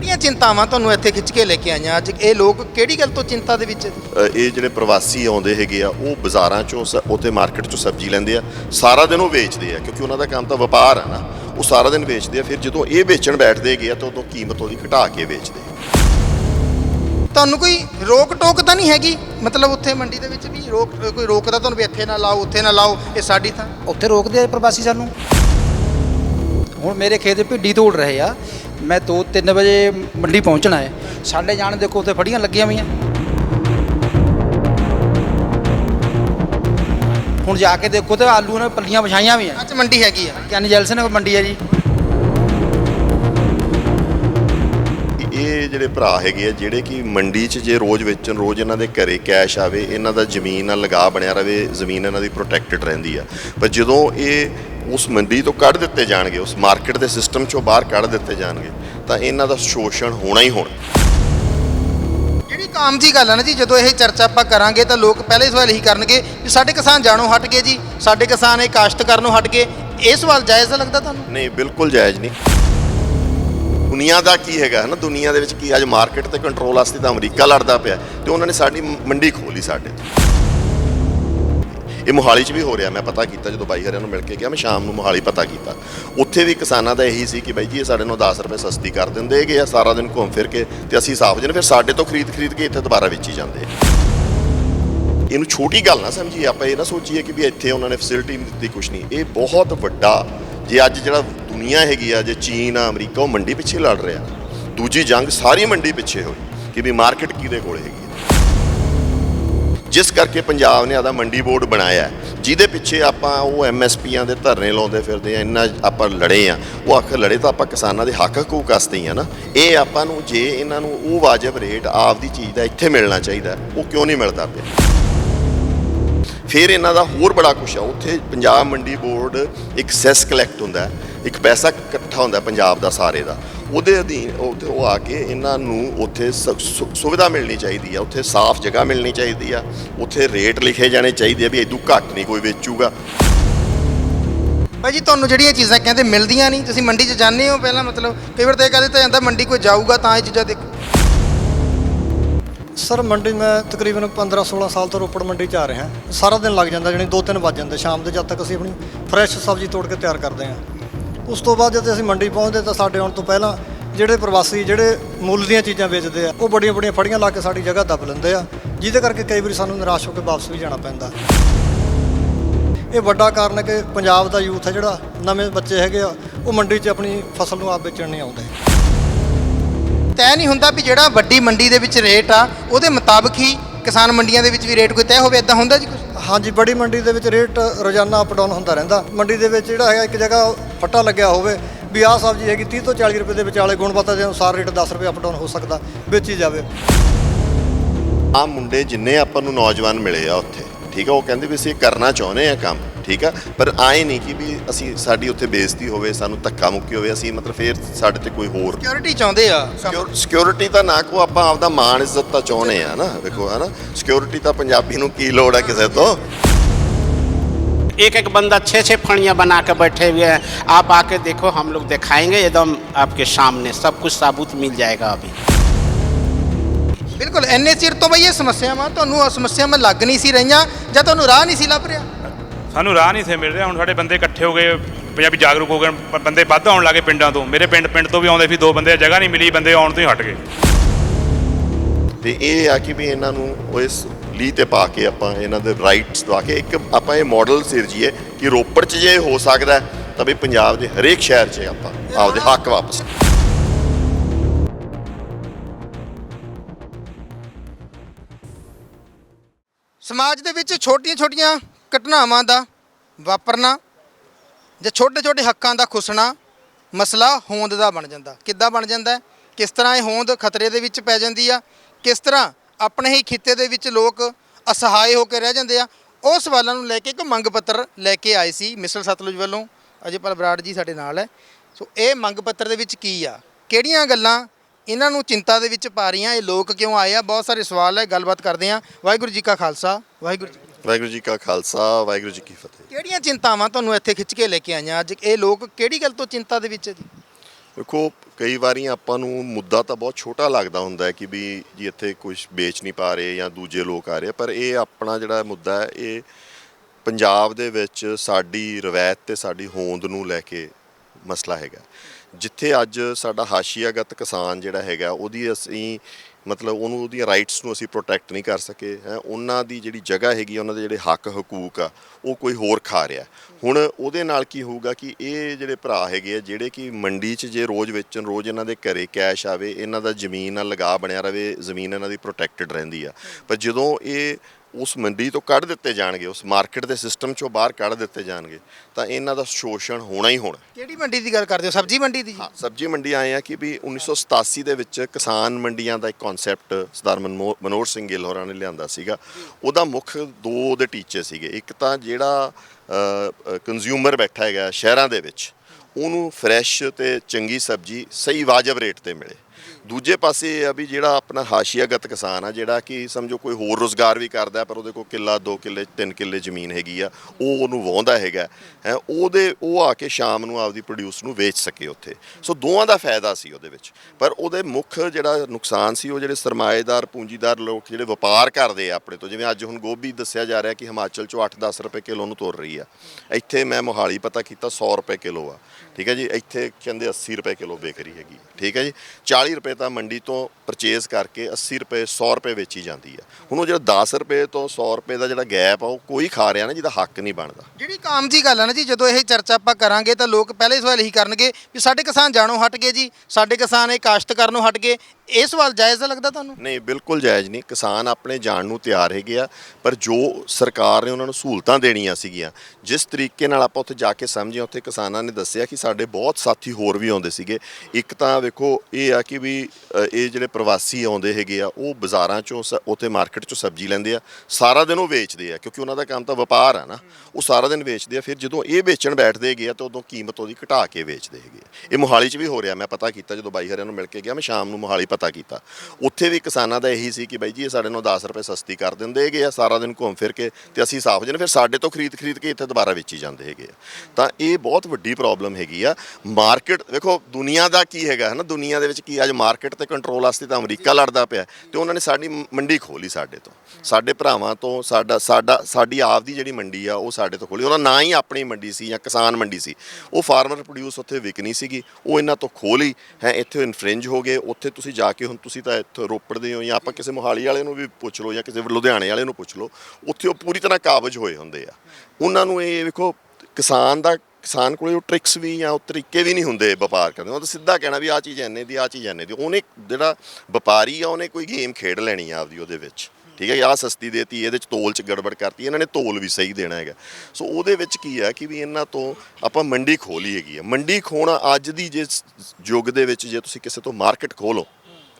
ਕਿਹੜੀਆਂ ਚਿੰਤਾਵਾਂ ਤੁਹਾਨੂੰ ਇੱਥੇ ਖਿੱਚ ਕੇ ਲੈ ਕੇ ਆਈਆਂ? ਅੱਜ ਇਹ ਲੋਕ ਕਿਹੜੀ ਗੱਲ ਤੋਂ ਚਿੰਤਾ ਦੇ ਵਿੱਚ? ਇਹ ਜਿਹੜੇ ਪ੍ਰਵਾਸੀ ਆਉਂਦੇ ਹੈਗੇ ਆ ਉਹ ਬਾਜ਼ਾਰਾਂ ਚੋਂ ਉੱਥੇ ਮਾਰਕੀਟ ਚੋਂ ਸਬਜ਼ੀ ਲੈਂਦੇ ਆ। ਸਾਰਾ ਦਿਨ ਉਹ ਵੇਚਦੇ ਆ ਕਿਉਂਕਿ ਉਹਨਾਂ ਦਾ ਕੰਮ ਤਾਂ ਵਪਾਰ ਆ ਨਾ। ਉਹ ਸਾਰਾ ਦਿਨ ਵੇਚਦੇ ਆ ਫਿਰ ਜਦੋਂ ਇਹ ਵੇਚਣ ਬੈਠਦੇ ਹੈਗੇ ਆ ਤਾਂ ਉਦੋਂ ਕੀਮਤ ਉਹਦੀ ਘਟਾ ਕੇ ਵੇਚਦੇ ਤੁਹਾਨੂੰ ਕੋਈ ਰੋਕ ਟੋਕ ਤਾਂ ਨਹੀਂ ਹੈਗੀ? ਮਤਲਬ ਉੱਥੇ ਮੰਡੀ ਦੇ ਵਿੱਚ ਵੀ ਰੋਕ ਕੋਈ ਰੋਕਦਾ ਤੁਹਾਨੂੰ ਵੀ ਇੱਥੇ ਨਾ ਲਾਓ ਉੱਥੇ ਨਾ ਲਾਓ ਇਹ ਸਾਡੀ ਥਾਂ? ਉੱਥੇ ਰੋਕਦੇ ਆ ਪ੍ਰਵਾਸੀ ਸਾਨੂੰ। ਹੁਣ ਮੇਰੇ ਖੇਤ ਦੇ ਭਿੱਡੀ ਤੋੜ ਰਹੇ ਆ। ਮੈਂ 2-3 ਵਜੇ ਮੰਡੀ ਪਹੁੰਚਣਾ ਹੈ। ਸਾਡੇ ਜਾਣ ਦੇਖੋ ਉੱਥੇ ਫੜੀਆਂ ਲੱਗੀਆਂ ਹੋਈਆਂ। ਹੁਣ ਜਾ ਕੇ ਦੇਖੋ ਤੇ ਆਲੂ ਨੇ ਪੱਲੀਆਂ ਵਿਛਾਈਆਂ ਵੀ ਆ। ਅੱਜ ਮੰਡੀ ਹੈਗੀ ਆ। ਗਿਆਨੀ ਜੈਲਸਨ ਮੰਡੀ ਹੈ ਜੀ। ਇਹ ਜਿਹੜੇ ਭਰਾ ਹੈਗੇ ਆ ਜਿਹੜੇ ਕਿ ਮੰਡੀ 'ਚ ਜੇ ਰੋਜ਼ ਵੇਚਣ ਰੋਜ਼ ਇਹਨਾਂ ਦੇ ਘਰੇ ਕੈਸ਼ ਆਵੇ ਇਹਨਾਂ ਦਾ ਜ਼ਮੀਨ ਨਾਲ ਲਗਾ ਬਣਿਆ ਰਵੇ ਜ਼ਮੀਨ ਇਹਨਾਂ ਦੀ ਪ੍ਰੋਟੈਕਟਡ ਰਹਿੰਦੀ ਆ। ਪਰ ਜਦੋਂ ਇਹ ਉਸ ਮੰਡੀ ਤੋਂ ਕੱਢ ਦਿੱਤੇ ਜਾਣਗੇ ਉਸ ਮਾਰਕੀਟ ਦੇ ਸਿਸਟਮ 'ਚੋਂ ਬਾਹਰ ਕੱਢ ਦਿੱਤੇ ਜਾਣਗੇ ਤਾਂ ਇਹਨਾਂ ਦਾ ਸ਼ੋਸ਼ਣ ਹੋਣਾ ਹੀ ਹੋਣਾ। ਜਿਹੜੀ ਕਾਮ ਦੀ ਗੱਲ ਹੈ ਨਾ ਜੀ ਜਦੋਂ ਇਹ ਚਰਚਾ ਆਪਾਂ ਕਰਾਂਗੇ ਤਾਂ ਲੋਕ ਪਹਿਲੇ ਸਵਾਲ ਇਹੀ ਕਰਨਗੇ ਵੀ ਸਾਡੇ ਕਿਸਾਨ ਜਾਣੋਂ ਹਟ ਗਏ ਜੀ ਸਾਡੇ ਕਿਸਾਨ ਇਹ ਕਾਸ਼ਤ ਕਰਨੋਂ ਹਟ ਗਏ ਇਹ ਸਵਾਲ ਜਾਇਜ਼ ਲੱਗਦਾ ਤੁਹਾਨੂੰ? ਨਹੀਂ ਬਿਲਕੁਲ ਜਾਇਜ਼ ਨਹੀਂ। ਦੁਨੀਆ ਦਾ ਕੀ ਹੈਗਾ ਹੈ ਨਾ ਦੁਨੀਆ ਦੇ ਵਿੱਚ ਕੀ ਅੱਜ ਮਾਰਕੀਟ ਤੇ ਕੰਟਰੋਲ ਵਾਸਤੇ ਤਾਂ ਅਮਰੀਕਾ ਲੜਦਾ ਪਿਆ ਤੇ ਉਹਨਾਂ ਨੇ ਸਾਡੀ ਮੰਡੀ ਖੋਲੀ ਸਾਡੇ ਇਹ ਮੋਹਾਲੀ 'ਚ ਵੀ ਹੋ ਰਿਹਾ, ਮੈਂ ਪਤਾ ਕੀਤਾ ਜਦੋਂ ਬਾਈ ਹਰਿਆਂ ਨੂੰ ਮਿਲ ਕੇ ਗਿਆ, ਮੈਂ ਸ਼ਾਮ ਨੂੰ ਮੋਹਾਲੀ ਪਤਾ ਕੀਤਾ। ਉੱਥੇ ਵੀ ਕਿਸਾਨਾਂ ਦਾ ਇਹੀ ਸੀ ਕਿ ਬਾਈ ਜੀ, ਇਹ ਸਾਡੇ ਨੂੰ 10 ਰੁਪਏ ਸਸਤੀ ਕਰ ਦਿੰਦੇ ਹੈਗੇ ਆ, ਸਾਰਾ ਦਿਨ ਘੁੰਮ ਫਿਰ ਕੇ ਤੇ ਅਸੀਂ ਸਾਫ਼ ਜਨ ਫਿਰ ਸਾਡੇ ਤੋਂ ਖਰੀਦ ਖਰੀਦ ਕੇ ਇੱਥੇ ਦੁਬਾਰਾ ਵੇਚੀ ਜਾਂਦੇ ਇਹਨੂੰ ਛੋਟੀ ਗੱਲ ਨਾ ਸਮਝੀਏ, ਆਪਾਂ ਇਹ ਨਾ ਸੋਚੀਏ ਕਿ ਵੀ ਇੱਥੇ ਉਹਨਾਂ ਨੇ ਫੈਸਿਲਿਟੀ ਨਹੀਂ ਦਿੱਤੀ, ਕੁਛ ਨਹੀਂ। ਇਹ ਬਹੁਤ ਵੱਡਾ, ਜੇ ਅੱਜ ਜਿਹੜਾ ਦੁਨੀਆ ਹੈਗੀ ਆ, ਜੇ ਚੀਨ ਆ ਅਮਰੀਕਾ, ਉਹ ਮੰਡੀ ਪਿੱਛੇ ਲੜ ਰਿਹਾ। ਦੂਜੀ ਜੰਗ ਸਾਰੀ ਮੰਡੀ ਪਿੱਛੇ ਹੋਈ, ਕਿ ਵੀ ਮਾਰਕੀਟ ਕਿਹਦੇ ਕੋਲ ਹੈਗੀ? ਜਿਸ ਕਰਕੇ ਪੰਜਾਬ ਨੇ ਆਦਾ ਮੰਡੀ ਬੋਰਡ ਬਣਾਇਆ ਜਿਹਦੇ ਪਿੱਛੇ ਆਪਾਂ ਉਹ ਐਮਐਸਪੀਆਂ ਦੇ ਧਰਨੇ ਲਾਉਂਦੇ ਫਿਰਦੇ ਆ ਇੰਨਾ ਆਪਾਂ ਲੜੇ ਆ ਉਹ ਆਖਰ ਲੜੇ ਤਾਂ ਆਪਾਂ ਕਿਸਾਨਾਂ ਦੇ ਹੱਕ ਹਕੂਕ ਵਾਸਤੇ ਹੀ ਆ ਨਾ। ਇਹ ਆਪਾਂ ਨੂੰ ਜੇ ਇਹਨਾਂ ਨੂੰ ਉਹ ਵਾਜਬ ਰੇਟ ਆਪਦੀ ਚੀਜ਼ ਦਾ ਇੱਥੇ ਮਿਲਣਾ ਚਾਹੀਦਾ, ਉਹ ਕਿਉਂ ਨਹੀਂ ਮਿਲਦਾ ਪਿਆ? ਫਿਰ ਇਹਨਾਂ ਦਾ ਹੋਰ ਬੜਾ ਕੁਛ ਆ, ਉੱਥੇ ਪੰਜਾਬ ਮੰਡੀ ਬੋਰਡ ਇੱਕ ਸੈਸ ਕਲੈਕਟ ਹੁੰਦਾ ਇੱਕ ਪੈਸਾ ਇਕੱਠਾ ਹੁੰਦਾ ਪੰਜਾਬ ਦਾ ਸਾਰੇ ਦਾ। ਉਹਦੇ ਅਧੀਨ ਉੱਥੇ ਉਹ ਆ ਕੇ ਇਹਨਾਂ ਨੂੰ ਉੱਥੇ ਸੁਵਿਧਾ ਮਿਲਣੀ ਚਾਹੀਦੀ ਆ ਉੱਥੇ ਸਾਫ਼ ਜਗ੍ਹਾ ਮਿਲਣੀ ਚਾਹੀਦੀ ਆ ਉੱਥੇ ਰੇਟ ਲਿਖੇ ਜਾਣੇ ਚਾਹੀਦੇ ਆ ਵੀ ਇਦੋਂ ਘੱਟ ਨਹੀਂ ਕੋਈ ਵੇਚੂਗਾ। ਭਾਈ ਜੀ ਤੁਹਾਨੂੰ ਜਿਹੜੀਆਂ ਚੀਜ਼ਾਂ ਕਹਿੰਦੇ ਮਿਲਦੀਆਂ ਨਹੀਂ ਤੁਸੀਂ ਮੰਡੀ 'ਚ ਜਾਂਦੇ ਹੋ ਪਹਿਲਾਂ ਮਤਲਬ ਕਈ ਵਾਰ ਤਾਂ ਇਹ ਕਹਿੰਦੇ ਤਾਂ ਜਾਂਦਾ ਮੰਡੀ ਕੋਈ ਜਾਊਗਾ ਤਾਂ ਇਹ ਚੀਜ਼ਾਂ ਦੇਖ ਸਰ ਮੰਡੀ ਮੈਂ ਤਕਰੀਬਨ 15 16 ਸਾਲ ਤੋਂ ਰੋਪੜ ਮੰਡੀ 'ਚ ਆ ਰਿਹਾ। ਸਾਰਾ ਦਿਨ ਲੱਗ ਜਾਂਦਾ ਜਾਣੀ 2-3 ਵੱਜ ਜਾਂਦੇ ਸ਼ਾਮ ਦੇ ਜਦ ਤੱਕ ਅਸੀਂ ਆਪਣੀ ਫਰੈਸ਼ ਸਬਜ਼ੀ ਤੋੜ ਕੇ ਤਿਆਰ ਕਰਦੇ ਹਾਂ। ਉਸ ਤੋਂ ਬਾਅਦ ਜਦ ਅਸੀਂ ਮੰਡੀ ਪਹੁੰਚਦੇ ਤਾਂ ਸਾਡੇ ਆਉਣ ਤੋਂ ਪਹਿਲਾਂ ਜਿਹੜੇ ਪ੍ਰਵਾਸੀ, ਜਿਹੜੇ ਮੁੱਲ ਦੀਆਂ ਚੀਜ਼ਾਂ ਵੇਚਦੇ ਆ, ਉਹ ਬੜੀਆਂ ਬੜੀਆਂ ਫੜੀਆਂ ਲਾ ਕੇ ਸਾਡੀ ਜਗ੍ਹਾ ਦੱਬ ਲੈਂਦੇ ਆ, ਜਿਹਦੇ ਕਰਕੇ ਕਈ ਵਾਰੀ ਸਾਨੂੰ ਨਿਰਾਸ਼ ਹੋ ਕੇ ਵਾਪਸ ਵੀ ਜਾਣਾ ਪੈਂਦਾ। ਇਹ ਵੱਡਾ ਕਾਰਨ ਹੈ ਕਿ ਪੰਜਾਬ ਦਾ ਯੂਥ ਹੈ ਜਿਹੜਾ, ਨਵੇਂ ਬੱਚੇ ਹੈਗੇ ਆ, ਉਹ ਮੰਡੀ 'ਚ ਆਪਣੀ ਫਸਲ ਨੂੰ ਆਪ ਵੇਚਣ ਨਹੀਂ ਆਉਂਦੇ। ਤੈਅ ਨਹੀਂ ਹੁੰਦਾ ਵੀ ਜਿਹੜਾ ਵੱਡੀ ਮੰਡੀ ਦੇ ਵਿੱਚ ਰੇਟ ਆ, ਉਹਦੇ ਮੁਤਾਬਕ ਹੀ ਕਿਸਾਨ ਮੰਡੀਆਂ ਦੇ ਵਿੱਚ ਵੀ ਰੇਟ ਕੋਈ ਤੈਅ ਹੋਵੇ ਇਦਾਂ ਹੁੰਦਾ ਜੀ ਕੁਝ ਹਾਂਜੀ, ਬੜੀ ਮੰਡੀ ਦੇ ਵਿੱਚ ਰੇਟ ਰੋਜ਼ਾਨਾ ਅਪ ਡਾਊਨ ਹੁੰਦਾ ਰਹਿੰਦਾ। ਮੰਡੀ ਦੇ ਵਿੱਚ ਜਿਹੜਾ ਹੈਗਾ ਇੱਕ ਜਗ੍ਹਾ ਫੱਟਾ ਲੱਗਿਆ ਹੋਵੇ ਵੀ ਆਹ ਸਬਜ਼ੀ ਹੈਗੀ 30 ਤੋਂ 40 ਰੁਪਏ ਦੇ ਵਿਚਾਲੇ ਗੁਣਵੱਤਾ ਦੇ ਅਨੁਸਾਰ ਰੇਟ 10 ਰੁਪਏ ਅਪ ਡਾਊਨ ਹੋ ਸਕਦਾ, ਵੇਚੀ ਜਾਵੇ। ਆ ਮੁੰਡੇ ਜਿੰਨੇ ਆਪਾਂ ਨੂੰ ਨੌਜਵਾਨ ਮਿਲੇ ਆ ਉੱਥੇ, ਠੀਕ ਆ, ਉਹ ਕਹਿੰਦੇ ਵੀ ਅਸੀਂ ਇਹ ਕਰਨਾ ਚਾਹੁੰਦੇ ਆ ਕੰਮ। ਠੀਕ ਆ ਪਰ ਆਏ ਨਹੀਂ ਕਿ ਵੀ ਅਸੀਂ ਸਾਡੀ ਉੱਥੇ ਬੇਇੱਜ਼ਤੀ ਹੋਵੇ ਸਾਨੂੰ ਧੱਕਾ ਮੁੱਕੀ ਹੋਵੇ ਅਸੀਂ ਮਤਲਬ ਫੇਰ ਸਾਡੇ ਤੇ ਕੋਈ ਹੋਰ ਸਿਕਿਉਰਿਟੀ ਚਾਹੁੰਦੇ ਆ ਸਿਕਿਉਰਿਟੀ ਤਾਂ ਨਾ ਕੋ ਆਪਾਂ ਆਪਦਾ ਮਾਣ ਇੱਜ਼ਤ ਤਾਂ ਚਾਹੁੰਦੇ ਆ ਨਾ ਵੇਖੋ ਹੈ ਨਾ ਸਿਕਿਉਰਿਟੀ ਤਾਂ ਪੰਜਾਬੀ ਨੂੰ ਕੀ ਲੋੜ ਹੈ ਕਿਸੇ ਤੋਂ एक एक बंदा छः छः फड़ियाँ बना के बैठे हुए हैं आप आके देखो हम लोग दिखाएंगे एकदम आपके सामने सब कुछ साबुत मिल जाएगा अभी ਬਿਲਕੁਲ ਐਨੇ ਚਿਰ ਤੋਂ ਬਈ ਇਹ ਸਮੱਸਿਆਵਾਂ ਤੁਹਾਨੂੰ ਉਹ ਸਮੱਸਿਆਵਾਂ ਲੱਗ ਨਹੀਂ ਸੀ ਰਹੀਆਂ ਜਾਂ ਤੁਹਾਨੂੰ ਰਾਹ ਨਹੀਂ ਸੀ ਲੱਭ ਰਿਹਾ ਸਾਨੂੰ ਰਾਹ ਨਹੀਂ ਸੇ ਮਿਲ ਰਿਹਾ। ਹੁਣ ਸਾਡੇ ਬੰਦੇ ਇਕੱਠੇ ਹੋ ਗਏ ਪੰਜਾਬੀ ਜਾਗਰੂਕ ਹੋ ਗਏ ਬ- ਬੰਦੇ ਵੱਧ ਆਉਣ ਲੱਗੇ ਪਿੰਡਾਂ ਤੋਂ। ਮੇਰੇ ਪਿੰਡ ਪਿੰਡ ਤੋਂ ਵੀ ਆਉਂਦੇ ਸੀ ਦੋ ਬੰਦੇ ਜਗ੍ਹਾ ਨਹੀਂ ਮਿਲੀ ਬੰਦੇ ਆਉਣ ਤੋਂ ਹੀ ਹਟ ਗਏ। ਤੇ ਇਹ ਆ ਕਿ ਵੀ ਇਹਨਾਂ ਨੂੰ ਉਹ ਇਸ ਲੀ ਤੇ ਪਾ ਕੇ ਆਪਾਂ ਇਹਨਾਂ ਦੇ ਰਾਈਟਸ ਦਵਾ ਕੇ ਇੱਕ ਆਪਾਂ ਇਹ ਮਾਡਲ ਸਿਰਜੀਏ ਕਿ ਰੋਪੜ 'ਚ ਜੇ ਹੋ ਸਕਦਾ ਹੈ, ਤਾਂ ਵੀ ਪੰਜਾਬ ਦੇ ਹਰੇਕ ਸ਼ਹਿਰ 'ਚ ਆਪਾਂ ਆਪਦੇ ਹੱਕ ਵਾਪਸ ਸਮਾਜ ਦੇ ਵਿੱਚ ਛੋਟੀਆਂ-ਛੋਟੀਆਂ ਘਟਨਾਵਾਂ ਦਾ ਵਾਪਰਨਾ ਜਾਂ ਛੋਟੇ-ਛੋਟੇ ਹੱਕਾਂ ਦਾ ਖੁੱਸਣਾ ਮਸਲਾ ਹੋਂਦ ਦਾ ਬਣ ਜਾਂਦਾ। ਕਿੱਦਾਂ ਬਣ ਜਾਂਦਾ? ਕਿਸ ਤਰ੍ਹਾਂ ਇਹ ਹੋਂਦ ਖਤਰੇ ਦੇ ਵਿੱਚ ਪੈ ਜਾਂਦੀ ਆ? ਕਿਸ ਤਰ੍ਹਾਂ ਆਪਣੇ ਹੀ ਖਿੱਤੇ ਦੇ ਵਿੱਚ ਲੋਕ ਅਸਹਾਏ ਹੋ ਕੇ ਰਹਿ ਜਾਂਦੇ ਆ? ਉਹ ਸਵਾਲਾਂ ਨੂੰ ਲੈ ਕੇ ਇੱਕ ਮੰਗ ਪੱਤਰ ਲੈ ਕੇ ਆਏ ਸੀ ਮਿਸਲ ਸਤਲੁਜ ਵੱਲੋਂ। ਅਜੇਪਾਲ ਬਰਾੜ ਜੀ ਸਾਡੇ ਨਾਲ ਹੈ। ਸੋ ਇਹ ਮੰਗ ਪੱਤਰ ਦੇ ਵਿੱਚ ਕੀ ਆ? ਕਿਹੜੀਆਂ ਗੱਲਾਂ ਇਹਨਾਂ ਨੂੰ ਚਿੰਤਾ ਦੇ ਵਿੱਚ ਪਾ ਰਹੀਆਂ? ਇਹ ਲੋਕ ਕਿਉਂ ਆਏ ਆ? ਬਹੁਤ ਸਾਰੇ ਸਵਾਲ ਹੈ, ਗੱਲਬਾਤ ਕਰਦੇ ਆ ਵਾਹਿਗੁਰੂ ਜੀ ਕਾ ਖਾਲਸਾ, ਵਾਹਿਗੁਰੂ ਜੀ ਵਾਹਿਗੁਰੂ ਜੀ ਕਾ ਖਾਲਸਾ ਵਾਹਿਗੁਰੂ ਜੀ ਕੀ ਫਤਿਹ। ਕਿਹੜੀਆਂ ਚਿੰਤਾਵਾਂ ਤੁਹਾਨੂੰ ਇੱਥੇ ਖਿੱਚ ਕੇ ਲੈ ਕੇ ਆਈਆਂ? ਅੱਜ ਇਹ ਲੋਕ ਕਿਹੜੀ ਗੱਲ ਤੋਂ ਚਿੰਤਾ ਦੇ ਵਿੱਚ ਹੈ ਜੀ? ਦੇਖੋ ਕਈ ਵਾਰੀ ਆਪਾਂ ਨੂੰ ਮੁੱਦਾ ਤਾਂ ਬਹੁਤ ਛੋਟਾ ਲੱਗਦਾ ਹੁੰਦਾ ਹੈ ਕਿ ਵੀ ਜੀ ਇੱਥੇ ਕੁਝ ਵੇਚ ਨਹੀਂ ਪਾ ਰਹੇ ਜਾਂ ਦੂਜੇ ਲੋਕ ਆ ਰਹੇ ਪਰ ਇਹ ਆਪਣਾ ਜਿਹੜਾ ਮੁੱਦਾ ਹੈ ਇਹ ਪੰਜਾਬ ਦੇ ਵਿੱਚ ਸਾਡੀ ਰਵਾਇਤ ਤੇ ਸਾਡੀ ਹੋਂਦ ਨੂੰ ਲੈ ਕੇ ਮਸਲਾ ਹੈਗਾ। ਜਿੱਥੇ ਅੱਜ ਸਾਡਾ ਹਾਸ਼ੀਆਗਤ ਕਿਸਾਨ ਜਿਹੜਾ ਹੈਗਾ ਉਹਦੀ ਅਸੀਂ ਮਤਲਬ ਉਹਨੂੰ ਉਹਦੀਆਂ ਰਾਈਟਸ ਨੂੰ ਅਸੀਂ ਪ੍ਰੋਟੈਕਟ ਨਹੀਂ ਕਰ ਸਕੇ ਹੈ। ਉਹਨਾਂ ਦੀ ਜਿਹੜੀ ਜਗ੍ਹਾ ਹੈਗੀ ਆ, ਉਹਨਾਂ ਦੇ ਜਿਹੜੇ ਹੱਕ ਹਕੂਕ ਆ ਉਹ ਕੋਈ ਹੋਰ ਖਾ ਰਿਹਾ। ਹੁਣ ਉਹਦੇ ਨਾਲ ਕੀ ਹੋਊਗਾ ਕਿ ਇਹ ਜਿਹੜੇ ਭਰਾ ਹੈਗੇ ਆ ਜਿਹੜੇ ਕਿ ਮੰਡੀ 'ਚ ਜੇ ਰੋਜ਼ ਵੇਚਣ ਰੋਜ਼ ਇਹਨਾਂ ਦੇ ਘਰੇ ਕੈਸ਼ ਆਵੇ ਇਹਨਾਂ ਦਾ ਜ਼ਮੀਨ ਨਾਲ ਲਗਾ ਬਣਿਆ ਰਵੇ ਜ਼ਮੀਨ ਇਹਨਾਂ ਦੀ ਪ੍ਰੋਟੈਕਟਡ ਰਹਿੰਦੀ ਆ। ਪਰ ਜਦੋਂ ਇਹ ਉਸ ਮੰਡੀ ਤੋਂ ਕੱਢ ਦਿੱਤੇ ਜਾਣਗੇ ਉਸ ਮਾਰਕੀਟ ਦੇ ਸਿਸਟਮ 'ਚੋਂ ਬਾਹਰ ਕੱਢ ਦਿੱਤੇ ਜਾਣਗੇ ਤਾਂ ਇਹਨਾਂ ਦਾ ਸ਼ੋਸ਼ਣ ਹੋਣਾ ਹੀ ਹੋਣਾ। ਕਿਹੜੀ ਮੰਡੀ ਦੀ ਗੱਲ ਕਰਦੇ ਹੋ? ਸਬਜ਼ੀ ਮੰਡੀ ਦੀ ਹਾਂ ਸਬਜ਼ੀ ਮੰਡੀ ਆਏ ਆ ਕਿ ਵੀ 1987 ਦੇ ਵਿੱਚ ਕਿਸਾਨ ਮੰਡੀਆਂ ਦਾ ਇੱਕ ਕਨਸੈਪਟ ਸਰਦਾਰ ਮਨੋਹਰ ਸਿੰਘ ਗਿੱਲ ਹੋਰਾਂ ਨੇ ਲਿਆਂਦਾ ਸੀਗਾ। ਉਹਦਾ ਮੁੱਖ ਦੋ ਦੇ ਟੀਚੇ ਸੀਗੇ। ਇੱਕ ਤਾਂ ਜਿਹੜਾ ਕੰਜ਼ਿਊਮਰ ਬੈਠਾ ਹੈਗਾ ਸ਼ਹਿਰਾਂ ਦੇ ਵਿੱਚ ਉਹਨੂੰ ਫਰੈਸ਼ ਤੇ ਚੰਗੀ ਸਬਜ਼ੀ ਸਹੀ ਵਾਜਬ ਰੇਟ ਤੇ ਮਿਲੇ। ਦੂਜੇ ਪਾਸੇ ਇਹ ਆ ਵੀ ਜਿਹੜਾ ਆਪਣਾ ਹਾਸ਼ੀਆਗਤ ਕਿਸਾਨ ਆ, ਜਿਹੜਾ ਕਿ ਸਮਝੋ ਕੋਈ ਹੋਰ ਰੋਜ਼ਗਾਰ ਵੀ ਕਰਦਾ, ਪਰ ਉਹਦੇ ਕੋਲ ਕਿੱਲਾ 2 ਕਿੱਲੇ 3 ਕਿੱਲੇ ਜ਼ਮੀਨ ਹੈਗੀ ਆ, ਉਹ ਉਹਨੂੰ ਵਾਹੁੰਦਾ ਹੈਗਾ। ਹੈ, ਉਹਦੇ, ਉਹ ਆ ਕੇ ਸ਼ਾਮ ਨੂੰ ਆਪਦੀ ਪ੍ਰੋਡਿਊਸ ਨੂੰ ਵੇਚ ਸਕੇ ਉੱਥੇ। ਸੋ ਦੋਵਾਂ ਦਾ ਫਾਇਦਾ ਸੀ ਉਹਦੇ ਵਿੱਚ। ਪਰ ਉਹਦੇ ਮੁੱਖ ਜਿਹੜਾ ਨੁਕਸਾਨ ਸੀ, ਉਹ ਜਿਹੜੇ ਸਰਮਾਏਦਾਰ, ਪੂੰਜੀਦਾਰ ਲੋਕ, ਜਿਹੜੇ ਵਪਾਰ ਕਰਦੇ ਆ ਆਪਣੇ ਤੋਂ, ਜਿਵੇਂ ਅੱਜ ਹੁਣ ਗੋਭੀ ਦੱਸਿਆ ਜਾ ਰਿਹਾ ਕਿ ਹਿਮਾਚਲ ਚੋਂ 8-10 ਰੁਪਏ ਕਿਲੋ ਨੂੰ ਤੁਰ ਰਹੀ ਆ। ਇੱਥੇ ਮੈਂ ਮੋਹਾਲੀ ਪਤਾ ਕੀਤਾ 100 ਰੁਪਏ ਕਿਲੋ ਆ। ਠੀਕ ਹੈ ਜੀ, ਇੱਥੇ ਕਹਿੰਦੇ 80 ਰੁਪਏ ਕਿਲੋ ਵਿਕ ਰਹੀ ਹੈਗੀ। ਠੀਕ ਹੈ ਜੀ 40 ਰੁਪਏ ਤਾਂ ਮੰਡੀ ਤੋਂ ਪਰਚੇਜ਼ ਕਰਕੇ 80 ਰੁਪਏ 100 ਰੁਪਏ ਵੇਚੀ ਜਾਂਦੀ ਆ। ਹੁਣ ਉਹ ਜਿਹੜਾ 10 ਰੁਪਏ ਤੋਂ 100 ਰੁਪਏ ਦਾ ਜਿਹੜਾ ਗੈਪ ਆ ਉਹ ਕੋਈ ਖਾ ਰਿਹਾ ਨਾ ਜਿਹਦਾ ਹੱਕ ਨਹੀਂ ਬਣਦਾ। ਜਿਹੜੀ ਕਾਮ ਜੀ ਗੱਲ ਹੈ ਨਾ ਜੀ ਜਦੋਂ ਇਹ ਚਰਚਾ ਆਪਾਂ ਕਰਾਂਗੇ ਤਾਂ ਲੋਕ ਪਹਿਲੇ ਸਵਾਲ ਇਹੀ ਕਰਨਗੇ ਵੀ ਸਾਡੇ ਕਿਸਾਨ ਜਾਣੋਂ ਹਟ ਗਏ ਜੀ ਸਾਡੇ ਕਿਸਾਨ ਇਹ ਕਾਸ਼ਤ ਕਰਨੋਂ ਹਟ ਗਏ। ਇਹ ਸਵਾਲ ਜਾਇਜ਼ ਲੱਗਦਾ ਤੁਹਾਨੂੰ? ਨਹੀਂ ਬਿਲਕੁਲ ਜਾਇਜ਼ ਨਹੀਂ। ਕਿਸਾਨ ਆਪਣੇ ਜਾਣ ਨੂੰ ਤਿਆਰ ਹੈਗੇ ਆ ਪਰ ਜੋ ਸਰਕਾਰ ਨੇ ਉਹਨਾਂ ਨੂੰ ਸਹੂਲਤਾਂ ਦੇਣੀਆਂ ਸੀਗੀਆਂ ਜਿਸ ਤਰੀਕੇ ਨਾਲ ਆਪਾਂ ਉੱਥੇ ਜਾ ਕੇ ਸਮਝੇ ਉੱਥੇ ਕਿਸਾਨਾਂ ਨੇ ਦੱਸਿਆ ਕਿ ਸਾਡੇ ਬਹੁਤ ਸਾਥੀ ਹੋਰ ਵੀ ਆਉਂਦੇ ਸੀਗੇ। ਇੱਕ ਤਾਂ ਵੇਖੋ ਇਹ ਆ ਕਿ ਵੀ ਇਹ ਜਿਹੜੇ ਪ੍ਰਵਾਸੀ ਆਉਂਦੇ ਹੈਗੇ ਆ, ਉਹ ਬਾਜ਼ਾਰਾਂ ਚੋਂ ਸ- ਉੱਥੇ ਮਾਰਕੀਟ ਚੋਂ ਸਬਜ਼ੀ ਲੈਂਦੇ ਆ, ਸਾਰਾ ਦਿਨ ਉਹ ਵੇਚਦੇ ਆ, ਕਿਉਂਕਿ ਉਹਨਾਂ ਦਾ ਕੰਮ ਤਾਂ ਵਪਾਰ ਆ ਨਾ, ਉਹ ਸਾਰਾ ਦਿਨ ਵੇਚਦੇ ਆ, ਫਿਰ ਜਦੋਂ ਇਹ ਵੇਚਣ ਬੈਠਦੇ ਹੈਗੇ ਆ, ਤਾਂ ਉਦੋਂ ਕੀਮਤ ਉਹਦੀ ਘਟਾ ਕੇ ਵੇਚਦੇ ਹੈਗੇ ਆ। ਇਹ ਮੋਹਾਲੀ 'ਚ ਵੀ ਹੋ ਰਿਹਾ, ਮੈਂ ਪਤਾ ਕੀਤਾ ਜਦੋਂ ਬਾਈ ਹਰਿਆਂ ਨੂੰ ਮਿਲ ਕੇ ਗਿਆ, ਮੈਂ ਸ਼ਾਮ ਨੂੰ ਮੋਹਾਲੀ ਪਤਾ ਕੀਤਾ। ਉੱਥੇ ਵੀ ਕਿਸਾਨਾਂ ਦਾ ਇਹੀ ਸੀ ਕਿ ਬਾਈ ਜੀ, ਇਹ ਸਾਡੇ ਨੂੰ 10 ਰੁਪਏ ਸਸਤੀ ਕਰ ਦਿੰਦੇ ਹੈਗੇ ਆ, ਸਾਰਾ ਦਿਨ ਘੁੰਮ ਫਿਰ ਕੇ ਤੇ ਅਸੀਂ ਸਾਫ਼ ਜਨ ਫਿਰ ਸਾਡੇ ਤੋਂ ਖਰੀਦ ਖਰੀਦ ਕੇ ਇੱਥੇ ਦੁਬਾਰਾ ਵੇਚੀ ਜਾਂਦੇ ਹੈਗੇ ਆ। ਤਾਂ ਇਹ ਬਹੁਤ ਵੱਡੀ ਪ੍ਰੋਬਲਮ ਹੈਗੀ ਆ। ਮਾਰਕੀਟ, ਵੇਖੋ ਦੁਨੀਆ ਦਾ ਕੀ ਹੈਗਾ ਹੈ ਨਾ ਦੁਨੀਆ ਦੇ ਵਿੱਚ ਕੀ, ਅੱਜ ਮਾਰਕੀਟ ਤੇ ਕੰਟਰੋਲ ਵਾਸਤੇ ਤਾਂ ਅਮਰੀਕਾ ਲੜਦਾ ਪਿਆ ਤੇ ਉਹਨਾਂ ਨੇ ਸਾਡੀ ਮੰਡੀ ਖੋਲੀ ਸਾਡੇ ਤੋਂ। ਸਾਡੇ ਭਰਾਵਾਂ ਤੋਂ ਸਾਡਾ ਸਾਡਾ, ਸਾਡੀ ਆਪ ਦੀ ਜਿਹੜੀ ਮੰਡੀ ਆ, ਉਹ ਸਾਡੇ ਤੋਂ ਖੋਲੀ। ਉਹਨਾਂ ਨਾ ਹੀ ਆਪਣੀ ਮੰਡੀ ਸੀ ਜਾਂ ਕਿਸਾਨ ਮੰਡੀ ਸੀ। ਉਹ ਫਾਰਮਰ ਪ੍ਰੋਡਿਊਸ ਉੱਥੇ ਵਿਕਣੀ ਸੀਗੀ। ਉਹ ਇਹਨਾਂ ਤੋਂ ਖੋਲੀ, ਹੈ, ਇੱਥੇ ਇਨਫ੍ਰਿੰਜ ਹੋ ਗਏ। ਉੱਥੇ ਤੁਸੀਂ ਜਾ ਕੇ ਹੁਣ ਤੁਸੀਂ ਤਾਂ ਇੱਥੇ ਰੋਪੜ ਦੇ ਹੋ ਜਾਂ ਆਪਾਂ ਕਿਸੇ ਮੋਹਾਲੀ ਵਾਲੇ ਨੂੰ ਵੀ ਪੁੱਛ ਲਓ ਜਾਂ ਕਿਸੇ ਲੁਧਿਆਣੇ ਵਾਲੇ ਨੂੰ ਪੁੱਛ ਲਓ, ਉੱਥੇ ਉਹ ਪੂਰੀ ਤਰ੍ਹਾਂ ਕਾਬਜ ਹੋਏ ਹੁੰਦੇ ਆ। ਉਹਨਾਂ ਨੂੰ ਇਹ ਵੇਖੋ, ਕਿਸਾਨ ਦਾ ਕਿਸਾਨ ਕੋਲੇ ਉਹ ਟ੍ਰਿਕਸ ਵੀ ਜਾਂ ਉਹ ਤਰੀਕੇ ਵੀ ਨਹੀਂ ਹੁੰਦੇ ਵਪਾਰ ਕਰਨ ਦੇ। ਉਹ ਤਾਂ ਸਿੱਧਾ ਕਹਿਣਾ ਵੀ ਆਹ ਚੀਜ਼ ਐਨੇ ਦੀ, ਆਹ ਚੀਜ਼ ਐਨੇ ਦੀ। ਉਹਨੇ ਜਿਹੜਾ ਵਪਾਰੀ ਆ, ਉਹਨੇ ਕੋਈ ਗੇਮ ਖੇਡ ਲੈਣੀ ਆ ਆਪਦੀ ਉਹਦੇ ਵਿੱਚ। ਠੀਕ ਹੈ ਆਹ ਸਸਤੀ ਦੇਤੀ, ਇਹਦੇ ਚ ਤੋਲ ਚ ਗੜਬੜ ਕਰਤੀ, ਇਹਨਾਂ ਨੇ ਤੋਲ ਵੀ ਸਹੀ ਦੇਣਾ ਹੈਗਾ। ਸੋ ਉਹਦੇ ਵਿੱਚ ਕੀ ਹੈ ਕਿ ਵੀ ਇਹਨਾਂ ਤੋਂ ਆਪਾਂ ਮੰਡੀ ਖੋਲੀ ਹੈਗੀ ਆ। ਮੰਡੀ ਖੋਣਾ ਅੱਜ ਦੀ ਜੇ ਯੁੱਗ ਦੇ ਵਿੱਚ ਜੇ ਤੁਸੀਂ ਕਿਸੇ ਤੋਂ ਮਾਰਕੀਟ ਖੋਲੋ,